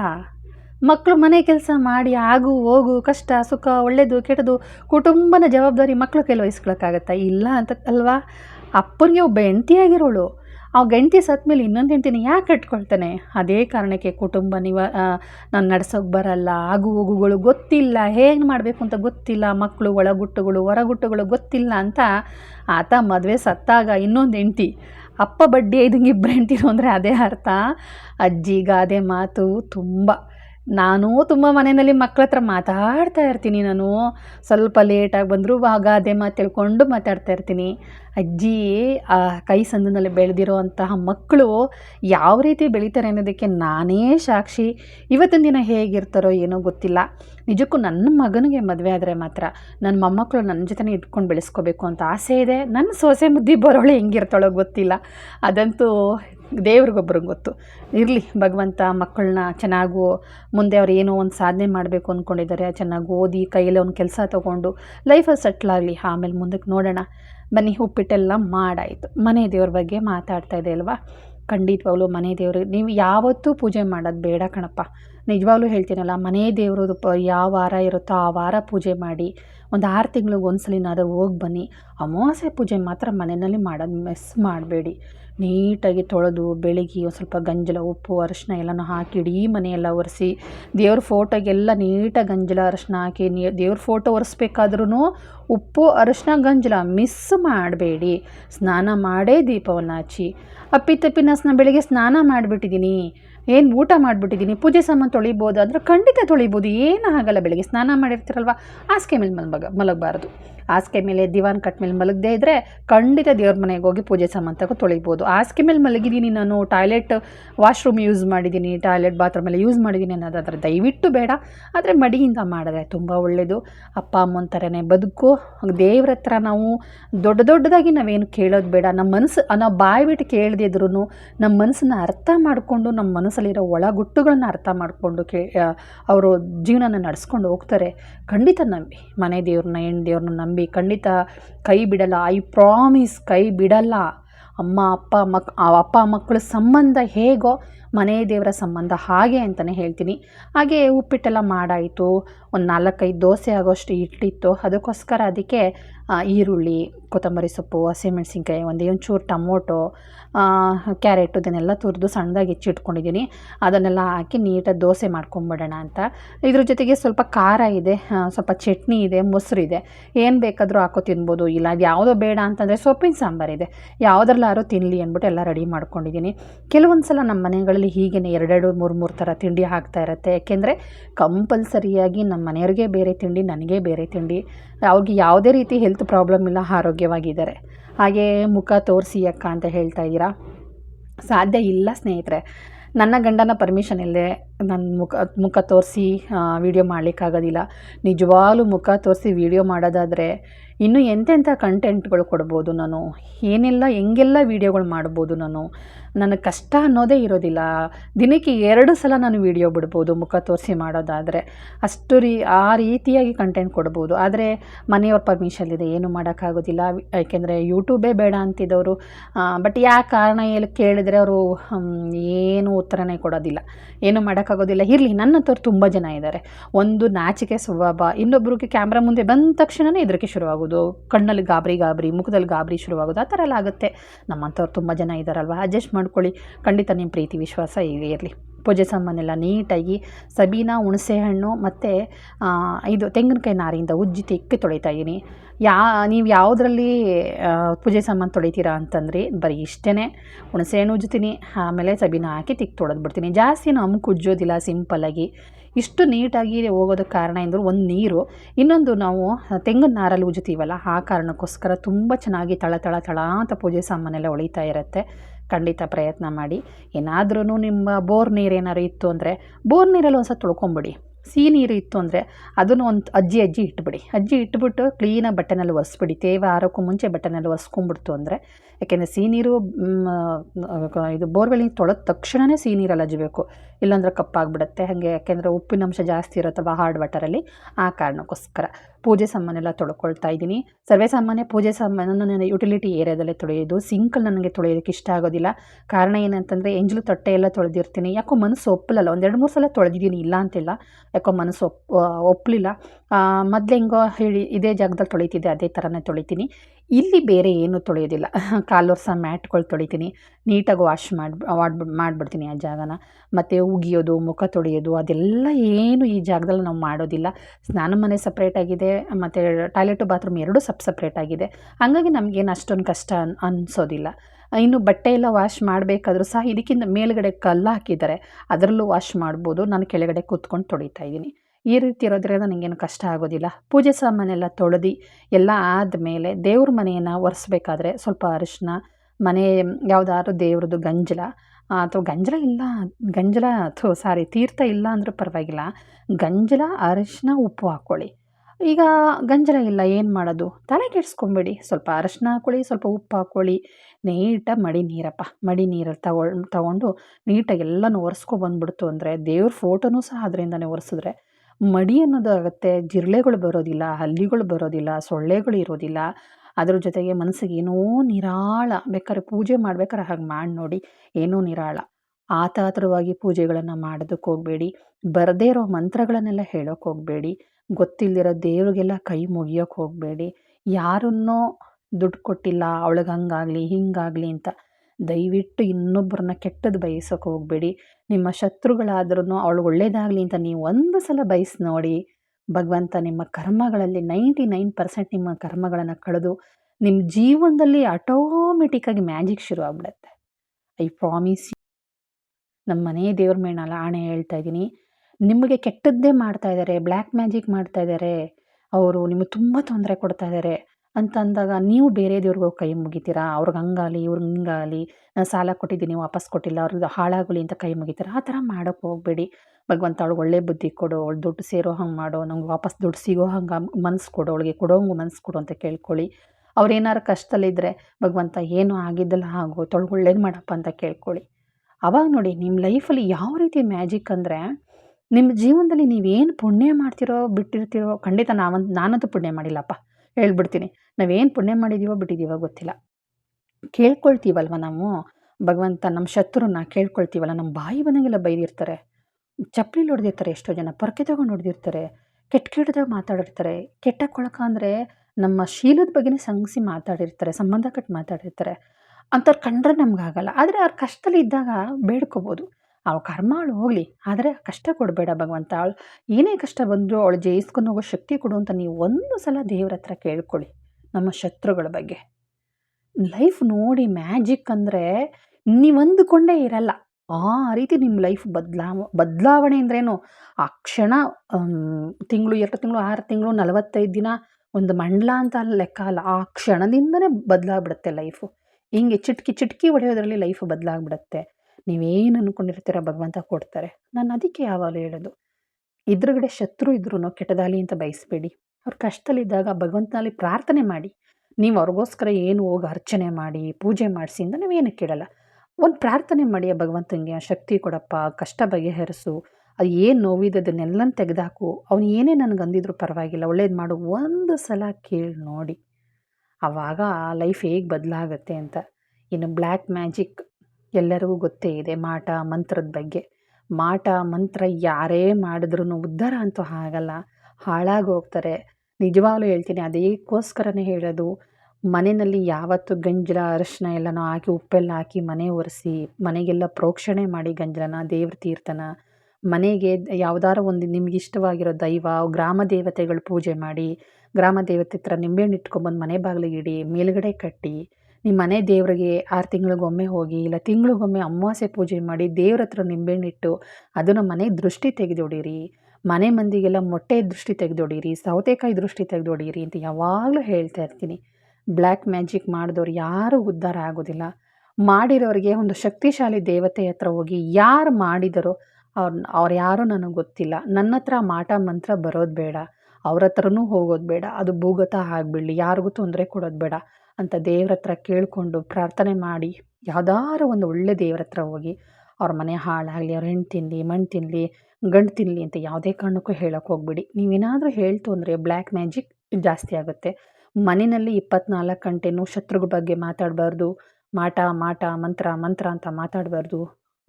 ಮಕ್ಕಳು ಮನೆ ಕೆಲಸ ಮಾಡಿ ಆಗು, ಹೋಗು, ಕಷ್ಟ, ಸುಖ ಒಳ್ಳೆಯದು ಕೆಟ್ಟದು, ಕುಟುಂಬನ ಜವಾಬ್ದಾರಿ ಮಕ್ಕಳು ಕೈಲಿ ವಹಿಸ್ಕೊಳಕ್ಕಾಗತ್ತಾ ಇಲ್ಲ ಅಂತ ಅಲ್ವಾ? ಅಪ್ಪನಿಗೆ ಒಬ್ಬ ಹೆಂಡ್ತಿಯಾಗಿರೋಳು ಆ ಗಂಟಿ ಸತ್ಮೇಲೆ ಇನ್ನೊಂದು ಹೆಂಡ್ತಿನ ಯಾಕೆ ಕಟ್ಕೊಳ್ತಾನೆ? ಅದೇ ಕಾರಣಕ್ಕೆ ಕುಟುಂಬ ನಿವ ನಾನು ನಡ್ಸೋಕೆ ಬರಲ್ಲ, ಆಗು ಹೋಗುಗಳು ಗೊತ್ತಿಲ್ಲ, ಹೇಗೆ ಮಾಡಬೇಕು ಅಂತ ಗೊತ್ತಿಲ್ಲ ಮಕ್ಕಳು ಒಳಗುಟ್ಟುಗಳು, ಹೊರಗುಟ್ಟುಗಳು ಗೊತ್ತಿಲ್ಲ ಅಂತ ಆತ ಮದುವೆ ಸತ್ತಾಗ ಇನ್ನೊಂದು ಹೆಂಡ್ತಿ, ಅಪ್ಪ ಬಡ್ಡಿ ಐದಂಗೆ ಇಬ್ಬರು ಹೆಂಡ್ತಿರು ಅಂದರೆ ಅದೇ ಅರ್ಥ. ಅಜ್ಜಿ ಗಾದೆ ಮಾತು ತುಂಬ. ನಾನು ತುಂಬ ಮನೆಯಲ್ಲಿ ಮಕ್ಕಳ ಹತ್ರ ಮಾತಾಡ್ತಾ ಇರ್ತೀನಿ ನಾನು. ಸ್ವಲ್ಪ ಲೇಟಾಗಿ ಬಂದರೂ ಗಾದೆ ಮಾತು ತಿಳ್ಕೊಂಡು ಮಾತಾಡ್ತಾ ಇರ್ತೀನಿ. ಅಜ್ಜಿ, ಆ ಕೈ ಸಂದಿನಲ್ಲಿ ಬೆಳೆದಿರೋ ಅಂತಹ ಮಕ್ಕಳು ಯಾವ ರೀತಿ ಬೆಳೀತಾರೆ ಅನ್ನೋದಕ್ಕೆ ನಾನೇ ಸಾಕ್ಷಿ. ಇವತ್ತಿನ ದಿನ ಹೇಗಿರ್ತಾರೋ ಏನೋ ಗೊತ್ತಿಲ್ಲ. ನಿಜಕ್ಕೂ ನನ್ನ ಮಗನಿಗೆ ಮದುವೆ ಆದರೆ ಮಾತ್ರ ನನ್ನ ಮೊಮ್ಮಕ್ಕಳು ನನ್ನ ಜೊತೆನೇ ಇಟ್ಕೊಂಡು ಬೆಳೆಸ್ಕೋಬೇಕು ಅಂತ ಆಸೆ ಇದೆ. ನನ್ನ ಸೊಸೆ ಮುದ್ದಿ ಬರೋಳು ಹೆಂಗಿರ್ತಾಳೋ ಗೊತ್ತಿಲ್ಲ. ಅದಂತೂ ದೇವ್ರಿಗೊಬ್ರಿಗೆ ಗೊತ್ತು. ಇರಲಿ, ಭಗವಂತ ಮಕ್ಕಳನ್ನ ಚೆನ್ನಾಗೂ, ಮುಂದೆ ಅವ್ರು ಏನೋ ಒಂದು ಸಾಧನೆ ಮಾಡಬೇಕು ಅಂದ್ಕೊಂಡಿದ್ದಾರೆ ಚೆನ್ನಾಗಿ ಓದಿ, ಕೈಯಲ್ಲಿ ಒಂದು ಕೆಲಸ ತೊಗೊಂಡು ಲೈಫಲ್ಲಿ ಸೆಟ್ಲ್ ಆಗಲಿ. ಆಮೇಲೆ ಮುಂದಕ್ಕೆ ನೋಡೋಣ. ಬನ್ನಿ, ಉಪ್ಪಿಟ್ಟೆಲ್ಲ ಮಾಡಾಯಿತು. ಮನೆ ದೇವ್ರ ಬಗ್ಗೆ ಮಾತಾಡ್ತಾ ಇದೆ ಅಲ್ವಾ? ಖಂಡಿತವಾಗ್ಲೂ ಮನೆ ದೇವರು, ನೀವು ಯಾವತ್ತೂ ಪೂಜೆ ಮಾಡೋದು ಬೇಡ ಕಣಪ್ಪ. ನಿಜವಾಗ್ಲೂ ಹೇಳ್ತೀನಲ್ಲ, ಮನೆ ದೇವ್ರದ್ದು ಯಾವ ವಾರ ಇರುತ್ತೋ ಆ ವಾರ ಪೂಜೆ ಮಾಡಿ. ಒಂದು ಆರು ತಿಂಗಳಿಗೆ ಏನಾದರೂ ಹೋಗಿ ಬನ್ನಿ. ಅಮಾವಾಸ್ಯೆ ಪೂಜೆ ಮಾತ್ರ ಮನೆಯಲ್ಲಿ ಮಾಡೋದು ಮಿಸ್ ಮಾಡಬೇಡಿ. ನೀಟಾಗಿ ತೊಳೆದು, ಬೆಳಗ್ಗೆ ಒಂದು ಸ್ವಲ್ಪ ಗಂಜಲ, ಉಪ್ಪು, ಅರಶಿನ ಎಲ್ಲನೂ ಹಾಕಿ ಇಡೀ ಮನೆಯೆಲ್ಲ ಒರೆಸಿ, ದೇವ್ರ ಫೋಟೋಗೆಲ್ಲ ನೀಟಾಗಿ ಗಂಜಲ, ಅರಶಿನ ಹಾಕಿ ನೀ, ದೇವ್ರ ಫೋಟೋ ಒರೆಸ್ಬೇಕಾದ್ರೂ ಉಪ್ಪು, ಅರಶಿನ, ಗಂಜಲ ಮಿಸ್ ಮಾಡಬೇಡಿ. ಸ್ನಾನ ಮಾಡೇ ದೀಪವನ್ನು ಹಚ್ಚಿ. ಅಪ್ಪಿತಪ್ಪಿನ ಸ್ನ- ಬೆಳಿಗ್ಗೆ ಸ್ನಾನ ಮಾಡಿಬಿಟ್ಟಿದ್ದೀನಿ. ಏನು ಊಟ ಮಾಡಿಬಿಟ್ಟಿದ್ದೀನಿ ಪೂಜೆ ಸಾಮಾನು ತೊಳಿಬೋದು ಅಂದರೆ ಖಂಡಿತ ತೊಳಿಬೋದು. ಏನೂ ಆಗಲ್ಲ ಬೆಳಗ್ಗೆ. ಸ್ನಾನ ಮಾಡಿರ್ತೀರಲ್ವ? ಹಾಸಿಗೆ ಮೇಲೆ ಮಲಗ ಮಲಗಬಾರ್ದು. ಹಾಸಿಗೆ ಮೇಲೆ ದಿವಾನ್ ಕಟ್ ಮೇಲೆ ಮಲಗದೇ ಇದ್ದರೆ ಖಂಡಿತ ದೇವ್ರ ಮನೆಗೆ ಹೋಗಿ ಪೂಜೆ ಸಾಮಾನು ತಗೋ ತೊಳಿಬೋದು. ಹಾಸಿಗೆ ಮೇಲೆ ಮಲಗಿದ್ದೀನಿ ನಾನು. ಟಾಯ್ಲೆಟ್ ವಾಶ್ರೂಮ್ ಯೂಸ್ ಮಾಡಿದ್ದೀನಿ ಟಾಯ್ಲೆಟ್ ಬಾತ್ರೂಮ್ ಎಲ್ಲ ಯೂಸ್ ಮಾಡಿದ್ದೀನಿ ಅನ್ನೋದಾದ್ರೆ ದಯವಿಟ್ಟು ಬೇಡ. ಆದರೆ ಮಡಿಯಿಂದ ಮಾಡಿದ್ರೆ ತುಂಬ ಒಳ್ಳೆಯದು ಅಪ್ಪ ಅಮ್ಮನ ಥರನೇ ಬದುಕು. ದೇವ್ರ ಹತ್ರ ನಾವು ದೊಡ್ಡ ದೊಡ್ಡದಾಗಿ ನಾವೇನು ಕೇಳೋದು ಬೇಡ. ನಮ್ಮ ಮನಸ್ಸು, ನಾವು ಬಾಯಿ ಬಿಟ್ಟು ಕೇಳದಿದ್ರು ನಮ್ಮ ಮನಸ್ಸನ್ನ ಅರ್ಥ ಮಾಡಿಕೊಂಡು ನಮ್ಮ ಮನಸ್ಸಲ್ಲಿರೋ ಒಳಗುಟ್ಟುಗಳನ್ನ ಅರ್ಥ ಮಾಡಿಕೊಂಡು ಕೇ ಅವರು ಜೀವನನ ನಡೆಸ್ಕೊಂಡು ಹೋಗ್ತಾರೆ. ಖಂಡಿತ ನಂಬಿ. ಮನೆ ದೇವ್ರನ್ನ ಹೆಣ್ಣು ದೇವ್ರನ್ನ ನಂಬಿ. ಖಂಡಿತ ಕೈ ಬಿಡಲ್ಲ. ಐ ಪ್ರಾಮಿಸ್ ಕೈ ಬಿಡಲ್ಲ. ಅಮ್ಮ, ಅಪ್ಪ, ಮಕ್ ಅಪ್ಪ, ಮಕ್ಕಳ ಸಂಬಂಧ ಹೇಗೋ, ಮನೆ ದೇವರ ಸಂಬಂಧ ಹಾಗೆ ಅಂತಲೇ ಹೇಳ್ತೀನಿ. ಹಾಗೆ ಉಪ್ಪಿಟ್ಟೆಲ್ಲ ಮಾಡಾಯಿತು. ಒಂದು ನಾಲ್ಕೈದು ದೋಸೆ ಆಗೋಷ್ಟು ಇಟ್ಟಿತ್ತು. ಅದಕ್ಕೋಸ್ಕರ ಅದಕ್ಕೆ ಈರುಳ್ಳಿ, ಕೊತ್ತಂಬರಿ ಸೊಪ್ಪು ಹಸಿಮೆಣ್ಸಿನ್ಕಾಯಿ ಒಂದೇ ಒಂಚೂರು ಟಮೋಟೊ ಕ್ಯಾರೆಟು ಇದನ್ನೆಲ್ಲ ತುರಿದು ಸಣ್ಣದಾಗಿ ಹೆಚ್ಚಿಟ್ಕೊಂಡಿದ್ದೀನಿ. ಅದನ್ನೆಲ್ಲ ಹಾಕಿ ನೀಟಾಗಿ ದೋಸೆ ಮಾಡ್ಕೊಂಬಿಡೋಣ ಅಂತ. ಇದ್ರ ಜೊತೆಗೆ ಸ್ವಲ್ಪ ಖಾರ ಇದೆ ಸ್ವಲ್ಪ ಚಟ್ನಿ ಇದೆ, ಮೊಸರು ಇದೆ. ಏನು ಬೇಕಾದರೂ ಹಾಕೋ ತಿನ್ಬೋದು. ಇಲ್ಲ, ಅದು ಯಾವುದೋ ಬೇಡ ಅಂತಂದರೆ ಸೊಪ್ಪಿನ ಸಾಂಬಾರಿದೆ ಯಾವುದ್ರಲ್ಲಾರು ತಿನ್ನಲಿ ಅಂದ್ಬಿಟ್ಟು ಎಲ್ಲ ರೆಡಿ ಮಾಡ್ಕೊಂಡಿದ್ದೀನಿ. ಕೆಲವೊಂದು ಸಲ ನಮ್ಮ ಮನೆಗಳಲ್ಲಿ ಹೀಗೇ ಎರಡೆರಡು, ಮೂರು ಮೂರು ಥರ ತಿಂಡಿ ಹಾಕ್ತಾ ಇರುತ್ತೆ. ಯಾಕೆಂದರೆ ಕಂಪಲ್ಸರಿಯಾಗಿ ನಮ್ಮ ಮನೆಯವ್ರಿಗೆ ಬೇರೆ ತಿಂಡಿ, ನನಗೆ ಬೇರೆ ತಿಂಡಿ. ಅವ್ರಿಗೆ ಯಾವುದೇ ರೀತಿ ಹೆಲ್ತ್ ಪ್ರಾಬ್ಲಮ್ ಇಲ್ಲ ಆರೋಗ್ಯವಾಗಿದ್ದಾರೆ. ಹಾಗೆ ಮುಖ ತೋರಿಸಿ ಅಕ್ಕ ಅಂತ ಹೇಳ್ತಾ ಇದ್ದೀರಾ? ಸಾಧ್ಯ ಇಲ್ಲ ಸ್ನೇಹಿತರೆ. ನನ್ನ ಗಂಡನ ಪರ್ಮಿಷನ್ ಇಲ್ಲದೆ ನನ್ನ ಮುಖ ಮುಖ ತೋರಿಸಿ ವೀಡಿಯೋ ಮಾಡಲಿಕ್ಕಾಗೋದಿಲ್ಲ. ನಿಜವಾಗ್ಲೂ ಮುಖ ತೋರಿಸಿ ವೀಡಿಯೋ ಮಾಡೋದಾದರೆ ಇನ್ನೂ ಎಂತೆಂಥ ಕಂಟೆಂಟ್ಗಳು ಕೊಡ್ಬೋದು ನಾನು? ಏನೆಲ್ಲ, ಹೆಂಗೆಲ್ಲ ವೀಡಿಯೋಗಳು ಮಾಡ್ಬೋದು ನಾನು? ನನಗೆ ಕಷ್ಟ ಅನ್ನೋದೇ ಇರೋದಿಲ್ಲ. ದಿನಕ್ಕೆ ಎರಡು ಸಲ ನಾನು ವಿಡಿಯೋ ಬಿಡ್ಬೋದು, ಮುಖ ತೋರಿಸಿ ಮಾಡೋದಾದರೆ. ಅಷ್ಟು ರೀ, ಆ ರೀತಿಯಾಗಿ ಕಂಟೆಂಟ್ ಕೊಡ್ಬೋದು. ಆದರೆ ಮನೆಯವ್ರ ಪರ್ಮಿಷನ್ ಇದೆ ಏನು ಮಾಡೋಕ್ಕಾಗೋದಿಲ್ಲ. ಯಾಕೆಂದರೆ ಯೂಟ್ಯೂಬೇ ಬೇಡ ಅಂತಿದ್ದವರು. ಬಟ್ ಯಾ ಕಾರಣ ಎಲ್ಲಿ ಕೇಳಿದರೆ ಅವರು ಏನು ಉತ್ತರನೇ ಕೊಡೋದಿಲ್ಲ. ಏನು ಮಾಡೋಕ್ಕಾಗೋದಿಲ್ಲ. ಇರಲಿ ನನ್ನ ಹತ್ರವ್ರು ತುಂಬ ಜನ ಇದ್ದಾರೆ. ಒಂದು ನಾಚಿಕೆ ಸ್ವಭಾವ ಇನ್ನೊಬ್ಬರಿಗೆ ಕ್ಯಾಮ್ರಾ ಮುಂದೆ ಬಂದ ತಕ್ಷಣವೇ ಇದಕ್ಕೆ ಶುರುವಾಗೋದು. ಕಣ್ಣಲ್ಲಿ ಗಾಬರಿ ಗಾಬರಿ, ಮುಖದಲ್ಲಿ ಗಾಬರಿ ಶುರುವಾಗೋದು. ಆ ಥರ ಎಲ್ಲ ಆಗುತ್ತೆ. ನಮ್ಮಂಥವ್ರು ತುಂಬ ಜನ ಇದ್ದಾರಲ್ವ ಅಡ್ಜಸ್ಟ್ ಮಾಡ್ಕೊಳ್ಳಿ ಖಂಡಿತ ನಿಮ್ಮ ಪ್ರೀತಿ, ವಿಶ್ವಾಸ ಹೀಗೆ ಇರಲಿ. ಪೂಜೆ ಸಾಮಾನೆಲ್ಲ ನೀಟಾಗಿ ಸಬೀನಾ ಹುಣಸೆಹಣ್ಣು ಮತ್ತು ಇದು ತೆಂಗಿನಕಾಯಿ ನಾರಿಂದ ಉಜ್ಜಿ ತಿಕ್ಕಿ ತೊಳಿತಾ ಇದ್ದೀನಿ ಯಾ, ನೀವು ಯಾವುದರಲ್ಲಿ ಪೂಜೆ ಸಾಮಾನು ತೊಳಿತೀರಾ ಅಂತಂದರೆ ಬರೀ ಇಷ್ಟೇ ಹುಣಸೆಹಣ್ಣು ಉಜ್ತೀನಿ ಆಮೇಲೆ ಸಬೀನಾ ಹಾಕಿ ತಿಕ್ಕಿ ತೊಳೆದು ಬಿಡ್ತೀನಿ. ಜಾಸ್ತಿ ಅಮ್ಕು ಉಜ್ಜೋದಿಲ್ಲ ಸಿಂಪಲ್ಲಾಗಿ ಇಷ್ಟು ನೀಟಾಗಿ ಹೋಗೋದಕ್ಕೆ ಕಾರಣ ಎಂದರು ಒಂದು ನೀರು. ಇನ್ನೊಂದು ನಾವು ತೆಂಗಿನ ನಾರಲ್ಲಿ ಉಜ್ಜುತ್ತೀವಲ್ಲ, ಆ ಕಾರಣಕ್ಕೋಸ್ಕರ ತುಂಬ ಚೆನ್ನಾಗಿ ತಳ ತಳ ತಳ ಅಂತ ಪೂಜೆ ಸಾಮಾನೆಲ್ಲ ಹೊಳಿತಾ ಇರುತ್ತೆ. ಖಂಡಿತ ಪ್ರಯತ್ನ ಮಾಡಿ. ಏನಾದ್ರೂ ನಿಮ್ಮ ಬೋರ್ ನೀರು ಏನಾದ್ರು ಇತ್ತು ಅಂದರೆ ಬೋರ್ ನೀರಲ್ಲಿ ಒಂದು ಸಲ ತೊಳ್ಕೊಂಬಿಡಿ. ಸಿಹಿ ನೀರು ಇತ್ತು ಅಂದರೆ ಅದನ್ನು ಒಂದು ಅಜ್ಜಿ ಅಜ್ಜಿ ಇಟ್ಬಿಡಿ. ಅಜ್ಜಿ ಇಟ್ಬಿಟ್ಟು ಕ್ಲೀನಾಗಿ ಬಟ್ಟೆನಲ್ಲಿ ಒರೆಸ್ಬಿಡಿ. ತೇವ ಆರೋಕ್ಕೂ ಮುಂಚೆ ಬಟ್ಟೆನಲ್ಲಿ ಒರೆಸ್ಕೊಂಡ್ಬಿಡ್ತು ಅಂದರೆ ಯಾಕೆಂದರೆ ಸಿಹಿ ನೀರು ಇದು ಬೋರ್ವೆಲ್ ನೀರು ತೊಳೆದ ತಕ್ಷಣವೇ ಸಿಹಿ ನೀರಲ್ಲಿ ಅಜ್ಜಬೇಕು ಇಲ್ಲಾಂದ್ರೆ ಕಪ್ಪಾಗ್ಬಿಡುತ್ತೆ. ಹಾಗೆ ಯಾಕೆಂದರೆ ಉಪ್ಪಿನಂಶ ಜಾಸ್ತಿ ಇರುತ್ತಲ್ವ ಹಾರ್ಡ್ ವಾಟರಲ್ಲಿ ಆ ಕಾರಣಕ್ಕೋಸ್ಕರ. ಪೂಜೆ ಸಾಮಾನೆಲ್ಲ ತೊಳ್ಕೊಳ್ತಾ ಇದ್ದೀನಿ. ಸರ್ವೆ ಸಾಮಾನ್ಯ ಪೂಜೆ ಸಾಮಾನನ್ನು ಯುಟಿಲಿಟಿ ಏರಿಯಾದಲ್ಲೇ ತೊಳೆಯೋದು. ಸಿಂಕಲ್ಲಿ ನನಗೆ ತೊಳೆಯೋದಕ್ಕೆ ಇಷ್ಟ ಆಗೋದಿಲ್ಲ. ಕಾರಣ ಏನಂತಂದರೆ ಎಂಜಲು ತಟ್ಟೆ ಎಲ್ಲ ತೊಳೆದಿರ್ತೀನಿ. ಯಾಕೋ ಮನಸ್ಸು ಒಪ್ಪಲಲ್ಲ. ಒಂದೆರಡು ಮೂರು ಸಲ ತೊಳೆದಿದ್ದೀನಿ. ಇಲ್ಲ ಅಂತಿಲ್ಲ. ಯಾಕೋ ಮನಸ್ಸು ಒಪ್ ಒಪ್ಪಲಿಲ್ಲ ಮೊದಲು ಹೆಂಗೋ ಹೇಳಿ ಇದೇ ಜಾಗದಲ್ಲಿ ತೊಳಿತಿದ್ದೆ. ಅದೇ ಥರನೇ ತೊಳಿತೀನಿ. ಇಲ್ಲಿ ಬೇರೆ ಏನೂ ತೊಳೆಯೋದಿಲ್ಲ. ಕಾಲು ವರ್ಷ ಮ್ಯಾಟ್ಗಳು ತೊಳಿತೀನಿ. ನೀಟಾಗಿ ವಾಶ್ ಮಾಡಿ ಮಾಡ್ಬಿಡ್ ಮಾಡಿಬಿಡ್ತೀನಿ ಆ ಜಾಗನ. ಮತ್ತು ಉಗಿಯೋದು, ಮುಖ ತೊಳೆಯೋದು, ಅದೆಲ್ಲ ಏನು ಈ ಜಾಗದಲ್ಲಿ ನಾವು ಮಾಡೋದಿಲ್ಲ. ಸ್ನಾನ ಮನೆ ಸಪ್ರೇಟಾಗಿದೆ ಮತ್ತು ಟಾಯ್ಲೆಟು ಬಾತ್ರೂಮ್ ಎರಡೂ ಸಪ್ ಸಪ್ರೇಟಾಗಿದೆ ಹಾಗಾಗಿ ನಮಗೇನು ಅಷ್ಟೊಂದು ಕಷ್ಟ ಅನ್, ಅನಿಸೋದಿಲ್ಲ. ಇನ್ನು ಬಟ್ಟೆ ಎಲ್ಲ ವಾಶ್ ಮಾಡಬೇಕಾದ್ರೂ ಸಹ ಇದಕ್ಕಿಂತ ಮೇಲುಗಡೆ ಕಲ್ಲು ಹಾಕಿದ್ದಾರೆ. ಅದರಲ್ಲೂ ವಾಶ್ ಮಾಡ್ಬೋದು. ನಾನು ಕೆಳಗಡೆ ಕೂತ್ಕೊಂಡು ತೊಳಿತಾ ಇದ್ದೀನಿ. ಈ ರೀತಿ ಇರೋದ್ರಿಂದ ನನಗೇನು ಕಷ್ಟ ಆಗೋದಿಲ್ಲ. ಪೂಜೆ ಸಾಮಾನೆಲ್ಲ ತೊಳೆದು ಎಲ್ಲ ಆದಮೇಲೆ ದೇವ್ರ ಮನೆಯನ್ನು ಒರೆಸ್ಬೇಕಾದ್ರೆ ಸ್ವಲ್ಪ ಅರಿಶಿನ ಮನೆ ಯಾವುದಾದ್ರು ದೇವ್ರದ್ದು ಗಂಜಲ ಅಥವಾ ಗಂಜಲ ಇಲ್ಲ, ಗಂಜಲ ಅಥವಾ ಸಾರಿ ತೀರ್ಥ ಇಲ್ಲ ಅಂದರೂ ಪರವಾಗಿಲ್ಲ. ಗಂಜಲ ಅರಿಶಿನ ಉಪ್ಪು ಹಾಕ್ಕೊಳ್ಳಿ ಈಗ ಗಂಜಲ ಇಲ್ಲ, ಏನು ಮಾಡೋದು? ತಲೆ ಕೆಡಿಸ್ಕೊಂಬಿಡಿ ಸ್ವಲ್ಪ ಅರಶಿನ ಹಾಕ್ಕೊಳ್ಳಿ ಸ್ವಲ್ಪ ಉಪ್ಪು ಹಾಕ್ಕೊಳ್ಳಿ ನೀಟಾಗಿ ಮಡಿ ನೀರಪ್ಪ. ಮಡಿ ನೀರು ತಗೊಳ್, ತಗೊಂಡು ನೀಟಾಗಿ ಎಲ್ಲನೂ ಒರೆಸ್ಕೊ ಬಂದ್ಬಿಡ್ತು ಅಂದರೆ ದೇವ್ರ ಫೋಟೋನೂ ಸಹ ಅದರಿಂದನೇ ಒರೆಸಿದ್ರೆ ಮಡಿ ಅನ್ನೋದಾಗುತ್ತೆ ಜಿರಳೆಗಳು ಬರೋದಿಲ್ಲ, ಹಲ್ಲಿಗಳು ಬರೋದಿಲ್ಲ, ಸೊಳ್ಳೆಗಳು ಇರೋದಿಲ್ಲ. ಅದ್ರ ಜೊತೆಗೆ ಮನಸ್ಸಿಗೆ ಏನೋ ನಿರಾಳ, ಬೇಕಾದ್ರೆ ಪೂಜೆ ಮಾಡ್ಬೇಕಾದ್ರೆ ಹಾಗೆ ಮಾಡಿ ನೋಡಿ, ಏನೋ ನಿರಾಳ. ಆತಾತರವಾಗಿ ಪೂಜೆಗಳನ್ನು ಮಾಡೋದಕ್ಕೆ ಹೋಗಬೇಡಿ. ಬರದೇ ಇರೋ ಮಂತ್ರಗಳನ್ನೆಲ್ಲ ಹೇಳೋಕೆ ಹೋಗಬೇಡಿ. ಗೊತ್ತಿಲ್ಲದಿರೋ ದೇವ್ರಿಗೆಲ್ಲ ಕೈ ಮುಗಿಯೋಕೆ ಹೋಗಬೇಡಿ. ಯಾರನ್ನೋ ದುಡ್ಡು ಕೊಟ್ಟಿಲ್ಲ, ಅವಳಿಗೆ ಹಂಗಾಗಲಿ, ಹಿಂಗಾಗಲಿ ಅಂತ ದಯವಿಟ್ಟು ಇನ್ನೊಬ್ಬರನ್ನ ಕೆಟ್ಟದ್ದು ಬಯಸೋಕೆ ಹೋಗಬೇಡಿ. ನಿಮ್ಮ ಶತ್ರುಗಳಾದ್ರೂ ಅವಳು ಒಳ್ಳೇದಾಗಲಿ ಅಂತ ನೀವು ಒಂದು ಸಲ ಬಯಸಿ ನೋಡಿ, ಭಗವಂತ ನಿಮ್ಮ ಕರ್ಮಗಳಲ್ಲಿ ನೈಂಟಿ ನೈನ್ ಪರ್ಸೆಂಟ್ ನಿಮ್ಮ ಕರ್ಮಗಳನ್ನು ಕಳೆದು ನಿಮ್ಮ ಜೀವನದಲ್ಲಿ ಆಟೋಮೆಟಿಕ್ಕಾಗಿ ಮ್ಯಾಜಿಕ್ ಶುರು ಆಗ್ಬಿಡುತ್ತೆ. ಐ ಪ್ರಾಮಿಸ್ ನಮ್ಮ ಮನೆ ದೇವ್ರ ಮೇಣಲ್ಲ ಆಣೆ ಹೇಳ್ತಾ ಇದ್ದೀನಿ. ನಿಮಗೆ ಕೆಟ್ಟದ್ದೇ ಮಾಡ್ತಾ ಇದ್ದಾರೆ, ಬ್ಲ್ಯಾಕ್ ಮ್ಯಾಜಿಕ್ ಮಾಡ್ತಾ ಇದ್ದಾರೆ. ಅವರು ನಿಮಗೆ ತುಂಬ ತೊಂದರೆ ಕೊಡ್ತಾ ಇದ್ದಾರೆ. ಅಂತ ಅಂದಾಗ ನೀವು ಬೇರೆ ದೇವ್ರಿಗೆ ಕೈ ಮುಗಿತೀರಾ? ಅವ್ರಿಗೆ ಹಂಗಾಗಲಿ ಇವ್ರಿಗೆ ಹಿಂಗಾಗಲಿ ಸಾಲ ಕೊಟ್ಟಿದ್ದೀನಿ, ವಾಪಸ್ ಕೊಟ್ಟಿಲ್ಲ ಅವ್ರದ್ದು ಹಾಳಾಗಲಿ ಅಂತ ಕೈ ಮುಗಿತೀರಾ? ಆ ಥರ ಮಾಡೋಕ್ಕೆ ಹೋಗಬೇಡಿ. ಭಗವಂತ ಅವಳಿಗೆ ಒಳ್ಳೆ ಬುದ್ಧಿ ಕೊಡು, ಅವಳು ದುಡ್ಡು ಸೇರೋ ಹಂಗೆ ಮಾಡು, ನಂಗೆ ವಾಪಸ್ ದುಡ್ಡು ಸಿಗೋ ಹಂಗೆ ಮನ್ಸು ಕೊಡು, ಅವಳಿಗೆ ಕೊಡೋಂಗೆ ಮನ್ಸು ಕೊಡು ಅಂತ ಕೇಳ್ಕೊಳ್ಳಿ. ಅವ್ರೇನಾರು ಕಷ್ಟದಲ್ಲಿದ್ದರೆ ಭಗವಂತ ಏನು ಆಗಿದ್ದಲ್ಲ ಹಾಗೋ ತೊಳ್ಗೆ ಒಳ್ಳೇದು ಮಾಡಪ್ಪ ಅಂತ ಕೇಳ್ಕೊಳ್ಳಿ. ಅವಾಗ ನೋಡಿ ನಿಮ್ಮ ಲೈಫಲ್ಲಿ ಯಾವ ರೀತಿ ಮ್ಯಾಜಿಕ್ ಅಂದರೆ ನಿಮ್ಮ ಜೀವನದಲ್ಲಿ ನೀವೇನು ಪುಣ್ಯ ಮಾಡ್ತಿರೋ, ಬಿಟ್ಟಿರ್ತೀರೋ, ಖಂಡಿತ ನಾವಂತ ನಾನಂತೂ ಪುಣ್ಯ ಮಾಡಿಲ್ಲಪ್ಪ. ಹೇಳ್ಬಿಡ್ತೀನಿ. ನಾವೇನು ಪುಣ್ಯ ಮಾಡಿದ್ದೀವೋ ಬಿಟ್ಟಿದ್ದೀವೋ ಗೊತ್ತಿಲ್ಲ. ಕೇಳ್ಕೊಳ್ತೀವಲ್ವ ನಾವು? ಭಗವಂತ ನಮ್ಮ ಶತ್ರುನ ಕೇಳ್ಕೊಳ್ತೀವಲ್ಲ ನಮ್ಮ ಬಾಯಿ ಬಂದಂಗೆಲ್ಲ ಬೈದಿರ್ತಾರೆ. ಚಪ್ಪಲಿ ಹೊಡೆದಿರ್ತಾರೆ ಎಷ್ಟೋ ಜನ, ಪೊರಕೆ ತಗೊಂಡು ಹೊಡೆದಿರ್ತಾರೆ ಕೆಟ್ಟ ಕೆಟ್ಟದಾಗ ಮಾತಾಡಿರ್ತಾರೆ. ಕೆಟ್ಟ ಕೊಳಕ ಅಂದರೆ ನಮ್ಮ ಶೀಲದ ಬಗ್ಗೆನೇ ಸಂಗಿಸಿ ಮಾತಾಡಿರ್ತಾರೆ, ಸಂಬಂಧ ಕಟ್ಟು ಮಾತಾಡಿರ್ತಾರೆ. ಅಂಥವ್ರು ಕಂಡ್ರೆ ನಮಗಾಗಲ್ಲ. ಆದರೆ ಅವ್ರ ಕಷ್ಟದಲ್ಲಿ ಇದ್ದಾಗ ಬೇಡ್ಕೋಬೋದು. ಅವ್ಳ ಕರ್ಮ ಅವಳು ಹೋಗಲಿ, ಆದರೆ ಕಷ್ಟ ಕೊಡಬೇಡ ಭಗವಂತ. ಅವಳು ಏನೇ ಕಷ್ಟ ಬಂದರೂ ಅವಳು ಜಯಿಸ್ಕೊಂಡು ಹೋಗೋ ಶಕ್ತಿ ಕೊಡು ಅಂತ ನೀವು ಒಂದು ಸಲ ದೇವ್ರ ಹತ್ರ ಕೇಳ್ಕೊಳ್ಳಿ ನಮ್ಮ ಶತ್ರುಗಳ ಬಗ್ಗೆ. ಲೈಫ್ ನೋಡಿ ಮ್ಯಾಜಿಕ್ ಅಂದರೆ ನೀವು ಅಂದುಕೊಂಡೇ ಇರಲ್ಲ. ಆ ರೀತಿ ನಿಮ್ಮ ಲೈಫ್ ಬದಲಾವ, ಬದಲಾವಣೆ ಅಂದ್ರೇನು? ಆ ಕ್ಷಣ ತಿಂಗಳು, ಎರಡು ತಿಂಗಳು, ಆರು ತಿಂಗಳು, ನಲವತ್ತೈದು ದಿನ ಒಂದು ಮಂಡಲ ಅಂತ ಲೆಕ್ಕ ಅಲ್ಲ, ಆ ಕ್ಷಣದಿಂದನೇ ಬದಲಾಗ್ಬಿಡುತ್ತೆ ಲೈಫು. ಹಿಂಗೆ ಚಿಟ್ಕಿ ಚಿಟ್ಕಿ ಹೊಡೆಯೋದ್ರಲ್ಲಿ ಲೈಫ್ ಬದಲಾಗ್ಬಿಡುತ್ತೆ. ನೀವೇನು ಅನ್ಕೊಂಡಿರ್ತೀರ ಭಗವಂತ ಕೊಡ್ತಾರೆ. ನಾನು ಅದಕ್ಕೆ ಯಾವಾಗಲೂ ಹೇಳೋದು. ಎದುರುಗಡೆ ಶತ್ರು ಇದ್ರೂ ಕೆಟ್ಟದಾಲಿ ಅಂತ ಬಯಸಬೇಡಿ. ಅವ್ರ ಕಷ್ಟದಲ್ಲಿದ್ದಾಗ ಭಗವಂತನಲ್ಲಿ ಪ್ರಾರ್ಥನೆ ಮಾಡಿ. ನೀವು ಅವ್ರಿಗೋಸ್ಕರ ಏನು ಹೋಗಿ ಅರ್ಚನೆ ಮಾಡಿ, ಪೂಜೆ ಮಾಡಿಸಿ ಅಂತ ನಾವೇನು ಕೇಳಲ್ಲ. ಒಂದು ಪ್ರಾರ್ಥನೆ ಮಾಡಿ ಆ ಭಗವಂತನಿಗೆ ಶಕ್ತಿ ಕೊಡಪ್ಪ ಕಷ್ಟ ಬಗೆಹರಿಸು ಅದು ಏನು ನೋವಿದೆ ಅದನ್ನೆಲ್ಲ ತೆಗೆದಾಕು, ಅವನು ಏನೇ ನನಗೆ ಅಂದಿದ್ರು ಪರವಾಗಿಲ್ಲ, ಒಳ್ಳೇದು ಮಾಡು, ಒಂದು ಸಲ ಕೇಳಿ ನೋಡಿ. ಆವಾಗ ಲೈಫ್ ಹೇಗೆ ಬದಲಾಗತ್ತೆ ಅಂತ. ಇನ್ನು ಬ್ಲ್ಯಾಕ್ ಮ್ಯಾಜಿಕ್ ಎಲ್ಲರಿಗೂ ಗೊತ್ತೇ ಇದೆ ಮಾಟ ಮಂತ್ರದ ಬಗ್ಗೆ. ಮಾಟ ಮಂತ್ರ ಯಾರೇ ಮಾಡಿದ್ರೂ ಉದ್ಧಾರ ಅಂತೂ ಆಗಲ್ಲ. ಹಾಳಾಗಿ ಹೋಗ್ತಾರೆ. ನಿಜವಾಗ್ಲೂ ಹೇಳ್ತೀನಿ, ಅದಕ್ಕೋಸ್ಕರನೇ ಹೇಳೋದು, ಮನೆಯಲ್ಲಿ ಯಾವತ್ತು ಗಂಜಲ ಅರಶಿನ ಎಲ್ಲನೂ ಹಾಕಿ, ಉಪ್ಪೆಲ್ಲ ಹಾಕಿ ಮನೆ ಒರೆಸಿ, ಮನೆಗೆಲ್ಲ ಪ್ರೋಕ್ಷಣೆ ಮಾಡಿ ಗಂಜಲನ, ದೇವ್ರ ತೀರ್ಥನ ಮನೆಗೆ ಯಾವುದಾದ್ರು ಒಂದು ನಿಮ್ಗೆ ಇಷ್ಟವಾಗಿರೋ ದೈವ, ಗ್ರಾಮ ದೇವತೆಗಳು ಪೂಜೆ ಮಾಡಿ, ಗ್ರಾಮ ದೇವತೆ ಹತ್ರ ನಿಂಬೆಹಣ್ಣು ಇಟ್ಕೊಂಬಂದು ಮನೆ ಬಾಗಿಲಿಗೆ ಇಡಿ, ಮೇಲುಗಡೆ ಕಟ್ಟಿ ನಿಮ್ಮ ಮನೆ ದೇವರಿಗೆ ಆರು ತಿಂಗಳಿಗೊಮ್ಮೆ ಹೋಗಿ, ಇಲ್ಲ ತಿಂಗಳಿಗೊಮ್ಮೆ ಅಮಾವಾಸ್ಯೆ ಪೂಜೆ ಮಾಡಿ ದೇವ್ರ ಹತ್ರ ನಿಂಬೆಹಣ್ಣಿಟ್ಟು ಅದನ್ನು ಮನೆ ದೃಷ್ಟಿ ತೆಗೆದೊಡೀರಿ. ಮನೆ ಮಂದಿಗೆಲ್ಲ ಮೊಟ್ಟೆ ದೃಷ್ಟಿ ತೆಗೆದೊಡೀರಿ, ಸೌತೆಕಾಯಿ ದೃಷ್ಟಿ ತೆಗೆದೊಡೀರಿ ಅಂತ ಯಾವಾಗಲೂ ಹೇಳ್ತಾ ಇರ್ತೀನಿ. ಬ್ಲ್ಯಾಕ್ ಮ್ಯಾಜಿಕ್ ಮಾಡಿದವ್ರು ಯಾರೂ ಉದ್ಧಾರ ಆಗೋದಿಲ್ಲ. ಮಾಡಿರೋರಿಗೆ ಒಂದು ಶಕ್ತಿಶಾಲಿ ದೇವತೆ ಹತ್ರ ಹೋಗಿ ಯಾರು ಮಾಡಿದರೋ ಅವ್ರ, ಅವ್ರು ಯಾರೂ ನನಗೆ ಗೊತ್ತಿಲ್ಲ. ನನ್ನ ಹತ್ರ ಮಾಟ ಮಂತ್ರ ಬರೋದು ಬೇಡ. ಅವ್ರ ಹತ್ರನೂ ಹೋಗೋದು ಬೇಡ. ಅದು ಭೂಗತ ಆಗಿಬಿಡಲಿ. ಯಾರಿಗೂ ತೊಂದರೆ ಕೊಡೋದು ಬೇಡ. ಅಂತ ದೇವ್ರ ಹತ್ರ ಕೇಳಿಕೊಂಡು ಪ್ರಾರ್ಥನೆ ಮಾಡಿ ಯಾವ್ದಾರು ಒಂದು ಒಳ್ಳೆ ದೇವ್ರ ಹತ್ರ ಹೋಗಿ ಅವ್ರ ಮನೆ ಹಾಳಾಗಲಿ, ಅವ್ರ ಹೆಣ್ಣು ತಿನ್ನಲಿ ಮಣ್ಣು ತಿನ್ನಲಿ ಗಂಡು ತಿನ್ನಲಿ ಅಂತ ಯಾವುದೇ ಕಾರಣಕ್ಕೂ ಹೇಳೋಕ್ಕೆ ಹೋಗ್ಬಿಡಿ. ನೀವೇನಾದರೂ ಹೇಳ್ತು ಅಂದರೆ ಬ್ಲ್ಯಾಕ್ ಮ್ಯಾಜಿಕ್ ಜಾಸ್ತಿ ಆಗುತ್ತೆ. ಮನೆಯಲ್ಲಿ ಇಪ್ಪತ್ನಾಲ್ಕು ಗಂಟೆನು ಶತ್ರುಗಳ ಬಗ್ಗೆ ಮಾತಾಡಬಾರ್ದು. ಮಾಟ ಮಾಟ, ಮಂತ್ರ ಮಂತ್ರ ಅಂತ ಮಾತಾಡಬಾರ್ದು.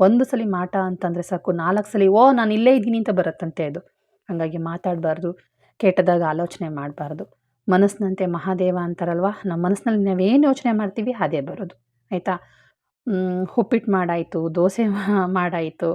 ಒಂದು ಸಲ ಮಾಟ ಅಂತಂದರೆ ಸಾಕು, ನಾಲ್ಕು ಸಲ, ಓ, ನಾನು ಇಲ್ಲೇ ಇದ್ದೀನಿ ಅಂತ ಬರುತ್ತಂತೆ ಅದು. ಹಾಗಾಗಿ ಮಾತಾಡಬಾರ್ದು. ಕೆಟ್ಟದಾಗ ಆಲೋಚನೆ ಮಾಡಬಾರ್ದು. ಮನಸ್ಸಿನಂತೆ ಮಹಾದೇವ ಅಂತಾರಲ್ವ? ನಮ್ಮ ಮನಸ್ಸಿನಲ್ಲಿ ನಾವೇನು ಯೋಚನೆ ಮಾಡ್ತೀವಿ, ಅದೇ ಬರೋದು. ಆಯಿತಾ? ಉಪ್ಪಿಟ್ಟು ಮಾಡಾಯಿತು, ದೋಸೆ ಮಾಡಾಯಿತು,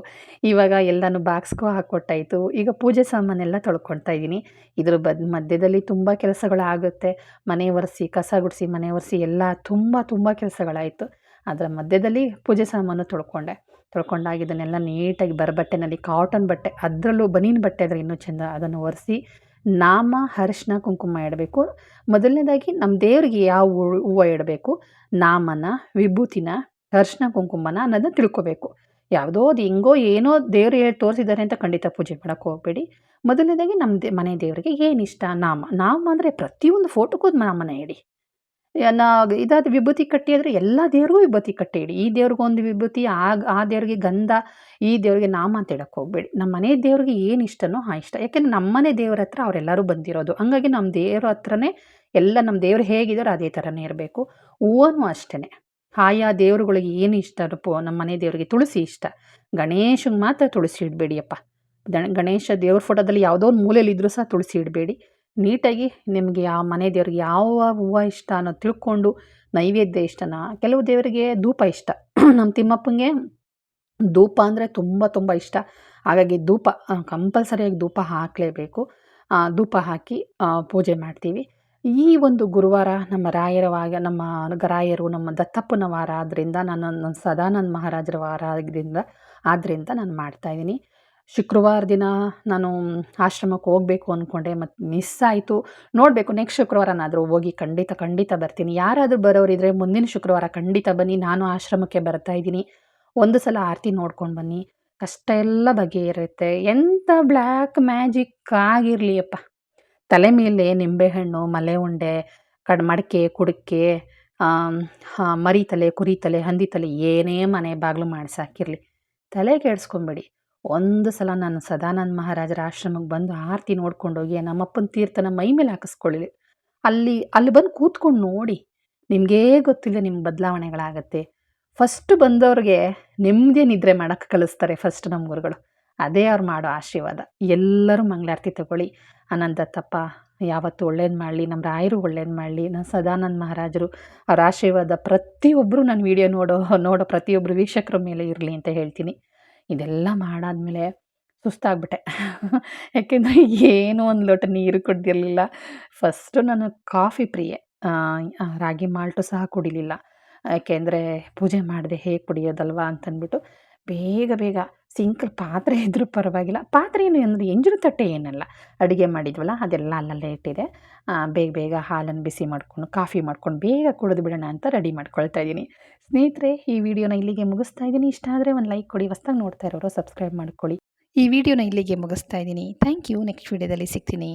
ಇವಾಗ ಎಲ್ಲನೂ ಬಾಕ್ಸ್ಗೂ ಹಾಕ್ಕೊಟ್ಟಾಯಿತು ಈಗ ಪೂಜೆ ಸಾಮಾನೆಲ್ಲ ತೊಳ್ಕೊಳ್ತಾ ಇದ್ದೀನಿ. ಇದ್ರ ಬದ್, ಮಧ್ಯದಲ್ಲಿ ತುಂಬ ಕೆಲಸಗಳಾಗುತ್ತೆ. ಮನೆ ಒರೆಸಿ, ಕಸ ಗುಡಿಸಿ, ಮನೆ ಒರೆಸಿ ಎಲ್ಲ ತುಂಬ ತುಂಬ ಕೆಲಸಗಳಾಯಿತು. ಅದರ ಮಧ್ಯದಲ್ಲಿ ಪೂಜೆ ಸಾಮಾನು ತೊಳ್ಕೊಂಡೆ. ತೊಳ್ಕೊಂಡಾಗ ಇದನ್ನೆಲ್ಲ ನೀಟಾಗಿ ಬರಬಟ್ಟೆನಲ್ಲಿ ಕಾಟನ್ ಬಟ್ಟೆ, ಅದರಲ್ಲೂ ಬನೀನ್ ಬಟ್ಟೆ ಆದರೆ ಇನ್ನೂ ಚೆಂದ ಅದನ್ನು ಒರೆಸಿ ನಾಮ ಹರ್ಷನ ಕುಂಕುಮ ಇಡಬೇಕು. ಮೊದಲನೇದಾಗಿ ನಮ್ಮ ದೇವರಿಗೆ ಯಾವ ಹೂವು ಇಡಬೇಕು? ನಾಮನ, ವಿಭೂತಿನ ಹರ್ಷನ ಕುಂಕುಮನ ಅನ್ನೋದನ್ನ ತಿಳ್ಕೊಬೇಕು. ಯಾವುದೋ ಅದು ಹೆಂಗೋ ಏನೋ ದೇವ್ರು ಹೇಳಿ ತೋರಿಸಿದ್ದಾರೆ ಅಂತ ಖಂಡಿತ ಪೂಜೆ ಮಾಡೋಕ್ಕೆ ಹೋಗಬೇಡಿ. ಮೊದಲನೇದಾಗಿ ನಮ್ಮ ದೇ, ಮನೆ ದೇವರಿಗೆ ಏನು ಇಷ್ಟ ನಾಮ. ನಾಮ ಅಂದರೆ ಪ್ರತಿಯೊಂದು ಫೋಟೋಕ್ಕೂ ನಾಮನ ಇಡಿ. ನಾ ಇದಾದ ವಿಭೂತಿ ಕಟ್ಟಿ ಆದರೆ ಎಲ್ಲ ದೇವ್ರಿಗೂ ವಿಭೂತಿ ಕಟ್ಟಿ ಇಡಿ. ಈ ದೇವ್ರಿಗೊಂದು ವಿಭೂತಿ, ಆಗ ಆ ದೇವ್ರಿಗೆ ಗಂಧ, ಈ ದೇವ್ರಿಗೆ ನಾಮ ಅಂತ ಹೇಳಕ್ಕೆ ಹೋಗಬೇಡಿ. ನಮ್ಮ ಮನೆ ದೇವ್ರಿಗೆ ಏನು ಇಷ್ಟನೋ ಆ ಇಷ್ಟ. ಯಾಕೆಂದರೆ ನಮ್ಮನೆ ದೇವ್ರ ಹತ್ರ ಅವರೆಲ್ಲರೂ ಬಂದಿರೋದು. ಹಂಗಾಗಿ ನಮ್ಮ ದೇವ್ರ ಹತ್ರನೇ ಎಲ್ಲ ನಮ್ಮ ದೇವ್ರು ಹೇಗಿದ್ದಾರೋ ಅದೇ ಥರನೇ ಇರಬೇಕು. ಹೂವನೂ ಅಷ್ಟೇ ಆಯಾ ದೇವ್ರುಗಳಿಗೆ ಏನು ಇಷ್ಟ ನಮ್ಮ ಮನೆ ದೇವರಿಗೆ ತುಳಸಿ ಇಷ್ಟ. ಗಣೇಶಂಗೆ ಮಾತ್ರ ತುಳಸಿ ಇಡಬೇಡಿಯಪ್ಪ. ಗಣೇಶ ದೇವ್ರ ಫೋಟೋದಲ್ಲಿ ಯಾವುದೋ ಒಂದು ಮೂಲೆಯಲ್ಲಿ ಇದ್ದರೂ ಸಹ ತುಳಸಿ ಇಡಬೇಡಿ. ನೀಟಾಗಿ ನಿಮಗೆ ಆ ಮನೆ ದೇವ್ರಿಗೆ ಯಾವ ಹೂವು ಇಷ್ಟ ಅನ್ನೋ ತಿಳ್ಕೊಂಡು ನೈವೇದ್ಯ ಇಷ್ಟನಾ, ಕೆಲವು ದೇವರಿಗೆ ಧೂಪ ಇಷ್ಟ. ನಮ್ಮ ತಿಮ್ಮಪ್ಪಂಗೆ ಧೂಪ ಅಂದರೆ ತುಂಬ ತುಂಬ ಇಷ್ಟ. ಹಾಗಾಗಿ ಧೂಪ ಕಂಪಲ್ಸರಿಯಾಗಿ ಧೂಪ ಹಾಕಲೇಬೇಕು. ಧೂಪ ಹಾಕಿ ಪೂಜೆ ಮಾಡ್ತೀವಿ. ಈ ಒಂದು ಗುರುವಾರ ನಮ್ಮ ರಾಯರ ವಾಗ ನಮ್ಮ ರಾಯರು ನಮ್ಮ ದತ್ತಪ್ಪನ ವಾರ ಆದ್ದರಿಂದ ನಾನು ಸದಾನಂದ ಮಹಾರಾಜರ ವಾರ ಆಗಿದ್ದರಿಂದ ಆದ್ದರಿಂದ ನಾನು ಮಾಡ್ತಾಯಿದ್ದೀನಿ ಶುಕ್ರವಾರ ದಿನ ನಾನು ಆಶ್ರಮಕ್ಕೆ ಹೋಗಬೇಕು ಅಂದ್ಕೊಂಡೆ ಮತ್ತು ಮಿಸ್ ಆಯಿತು. ನೋಡಬೇಕು ನೆಕ್ಸ್ಟ್ ಶುಕ್ರವಾರನಾದರೂ ಹೋಗಿ ಖಂಡಿತ ಖಂಡಿತ ಬರ್ತೀನಿ. ಯಾರಾದರೂ ಬರೋರಿದ್ರೆ ಮುಂದಿನ ಶುಕ್ರವಾರ ಖಂಡಿತ ಬನ್ನಿ. ನಾನು ಆಶ್ರಮಕ್ಕೆ ಬರ್ತಾ ಇದ್ದೀನಿ. ಒಂದು ಸಲ ಆರತಿ ನೋಡ್ಕೊಂಡು ಬನ್ನಿ. ಕಷ್ಟ ಎಲ್ಲ ಬಗೆಯಿರುತ್ತೆ ಎಂಥ ಬ್ಲ್ಯಾಕ್ ಮ್ಯಾಜಿಕ್ ಆಗಿರಲಿ ಅಪ್ಪ ತಲೆ ಮೇಲೆ ನಿಂಬೆಹಣ್ಣು ಮಲೆ ಉಂಡೆ, ಕಡ್, ಮಡಕೆ, ಕುಡಕೆ ಮರಿ ತಲೆ, ಕುರಿ ತಲೆ, ಹಂದಿ ತಲೆ ಏನೇ ಮನೆ ಬಾಗಿಲು ಮಾಡಿಸಾಕಿರಲಿ. ತಲೆ ಕೆಡಿಸ್ಕೊಂಬೇಡಿ. ಒಂದು ಸಲ ನಾನು ಸದಾನಂದ ಮಹಾರಾಜರ ಆಶ್ರಮಕ್ಕೆ ಬಂದು ಆರತಿ ನೋಡ್ಕೊಂಡೋಗಿ ನಮ್ಮಪ್ಪನ ತೀರ್ಥನ ಮೈ ಮೇಲೆ ಹಾಕಿಸ್ಕೊಳ್ಳಿ ಅಲ್ಲಿ ಅಲ್ಲಿ ಬಂದು ಕೂತ್ಕೊಂಡು ನೋಡಿ, ನಿಮಗೇ ಗೊತ್ತಿಲ್ಲ ನಿಮ್ಮ ಬದಲಾವಣೆಗಳಾಗತ್ತೆ. ಫಸ್ಟ್ ಬಂದವ್ರಿಗೆ ನೆಮ್ಮದಿ ನಿದ್ರೆ ಮಾಡೋಕ್ಕೆ ಕಲಿಸ್ತಾರೆ ಫಸ್ಟ್ ನಮ್ಮ ಗುರುಗಳು. ಅದೇ ಅವ್ರು ಮಾಡೋ ಆಶೀರ್ವಾದ. ಎಲ್ಲರೂ ಮಂಗಳಾರತಿ ತಗೊಳ್ಳಿ. ಅನಂತಪ್ಪ ಯಾವತ್ತು ಒಳ್ಳೇದು ಮಾಡಲಿ, ನಮ್ಮ ರಾಯರು ಒಳ್ಳೇದು ಮಾಡಲಿ, ನಮ್ಮ ಸದಾನಂದ ಮಹಾರಾಜರು ಅವ್ರ ಆಶೀರ್ವಾದ ಪ್ರತಿಯೊಬ್ಬರು ನನ್ನ ವಿಡಿಯೋ ನೋಡೋ ನೋಡೋ ಪ್ರತಿಯೊಬ್ಬರು ವೀಕ್ಷಕರ ಮೇಲೆ ಇರಲಿ ಅಂತ ಹೇಳ್ತೀನಿ. ಇದೆಲ್ಲ ಮಾಡಾದಮೇಲೆ ಸುಸ್ತಾಗ್ಬಿಟ್ಟೆ. ಯಾಕೆಂದರೆ ಏನೂ ಒಂದು ಲೋಟ ನೀರು ಕುಡ್ದಿರಲಿಲ್ಲ. ಫಸ್ಟು ನಾನು ಕಾಫಿ ಪ್ರಿಯೆ. ರಾಗಿ ಮಾಲ್ಟು ಸಹ ಕುಡಿಲಿಲ್ಲ. ಯಾಕೆಂದರೆ ಪೂಜೆ ಮಾಡಿದೆ ಹೇಗೆ ಕುಡಿಯೋದಲ್ವಾ ಅಂತಂದ್ಬಿಟ್ಟು ಬೇಗ ಬೇಗ ಸಿಂಕಲ್ಲಿ ಪಾತ್ರೆ ಇದ್ದರೂ ಪರವಾಗಿಲ್ಲ. ಪಾತ್ರೆ ಏನು ಅಂದರೆ ಎಂಜಿನ ತಟ್ಟೆ ಏನಲ್ಲ. ಅಡುಗೆ ಮಾಡಿದ್ವಲ್ಲ, ಅದೆಲ್ಲ ಅಲ್ಲಲ್ಲೇ ಇಟ್ಟಿದೆ. ಬೇಗ ಬೇಗ ಹಾಲನ್ನು ಬಿಸಿ ಮಾಡಿಕೊಂಡು, ಕಾಫಿ ಮಾಡ್ಕೊಂಡು ಬೇಗ ಕುಡಿದು ಬಿಡೋಣ ಅಂತ ರೆಡಿ ಮಾಡ್ಕೊಳ್ತಾ ಇದ್ದೀನಿ. ಸ್ನೇಹಿತರೆ, ಈ ವಿಡಿಯೋನ ಇಲ್ಲಿಗೆ ಮುಗಿಸ್ತಾ ಇದ್ದೀನಿ. ಇಷ್ಟ ಆದರೆ ಒಂದು ಲೈಕ್ ಕೊಡಿ, ಹೊಸ್ದಾಗಿ ನೋಡ್ತಾ ಇರೋರು ಸಬ್ಸ್ಕ್ರೈಬ್ ಮಾಡ್ಕೊಳ್ಳಿ. ಈ ವಿಡಿಯೋನ ಇಲ್ಲಿಗೆ ಮುಗಿಸ್ತಾ ಇದ್ದೀನಿ. Thank you. ನೆಕ್ಸ್ಟ್ ವಿಡಿಯೋದಲ್ಲಿ ಸಿಗ್ತೀನಿ.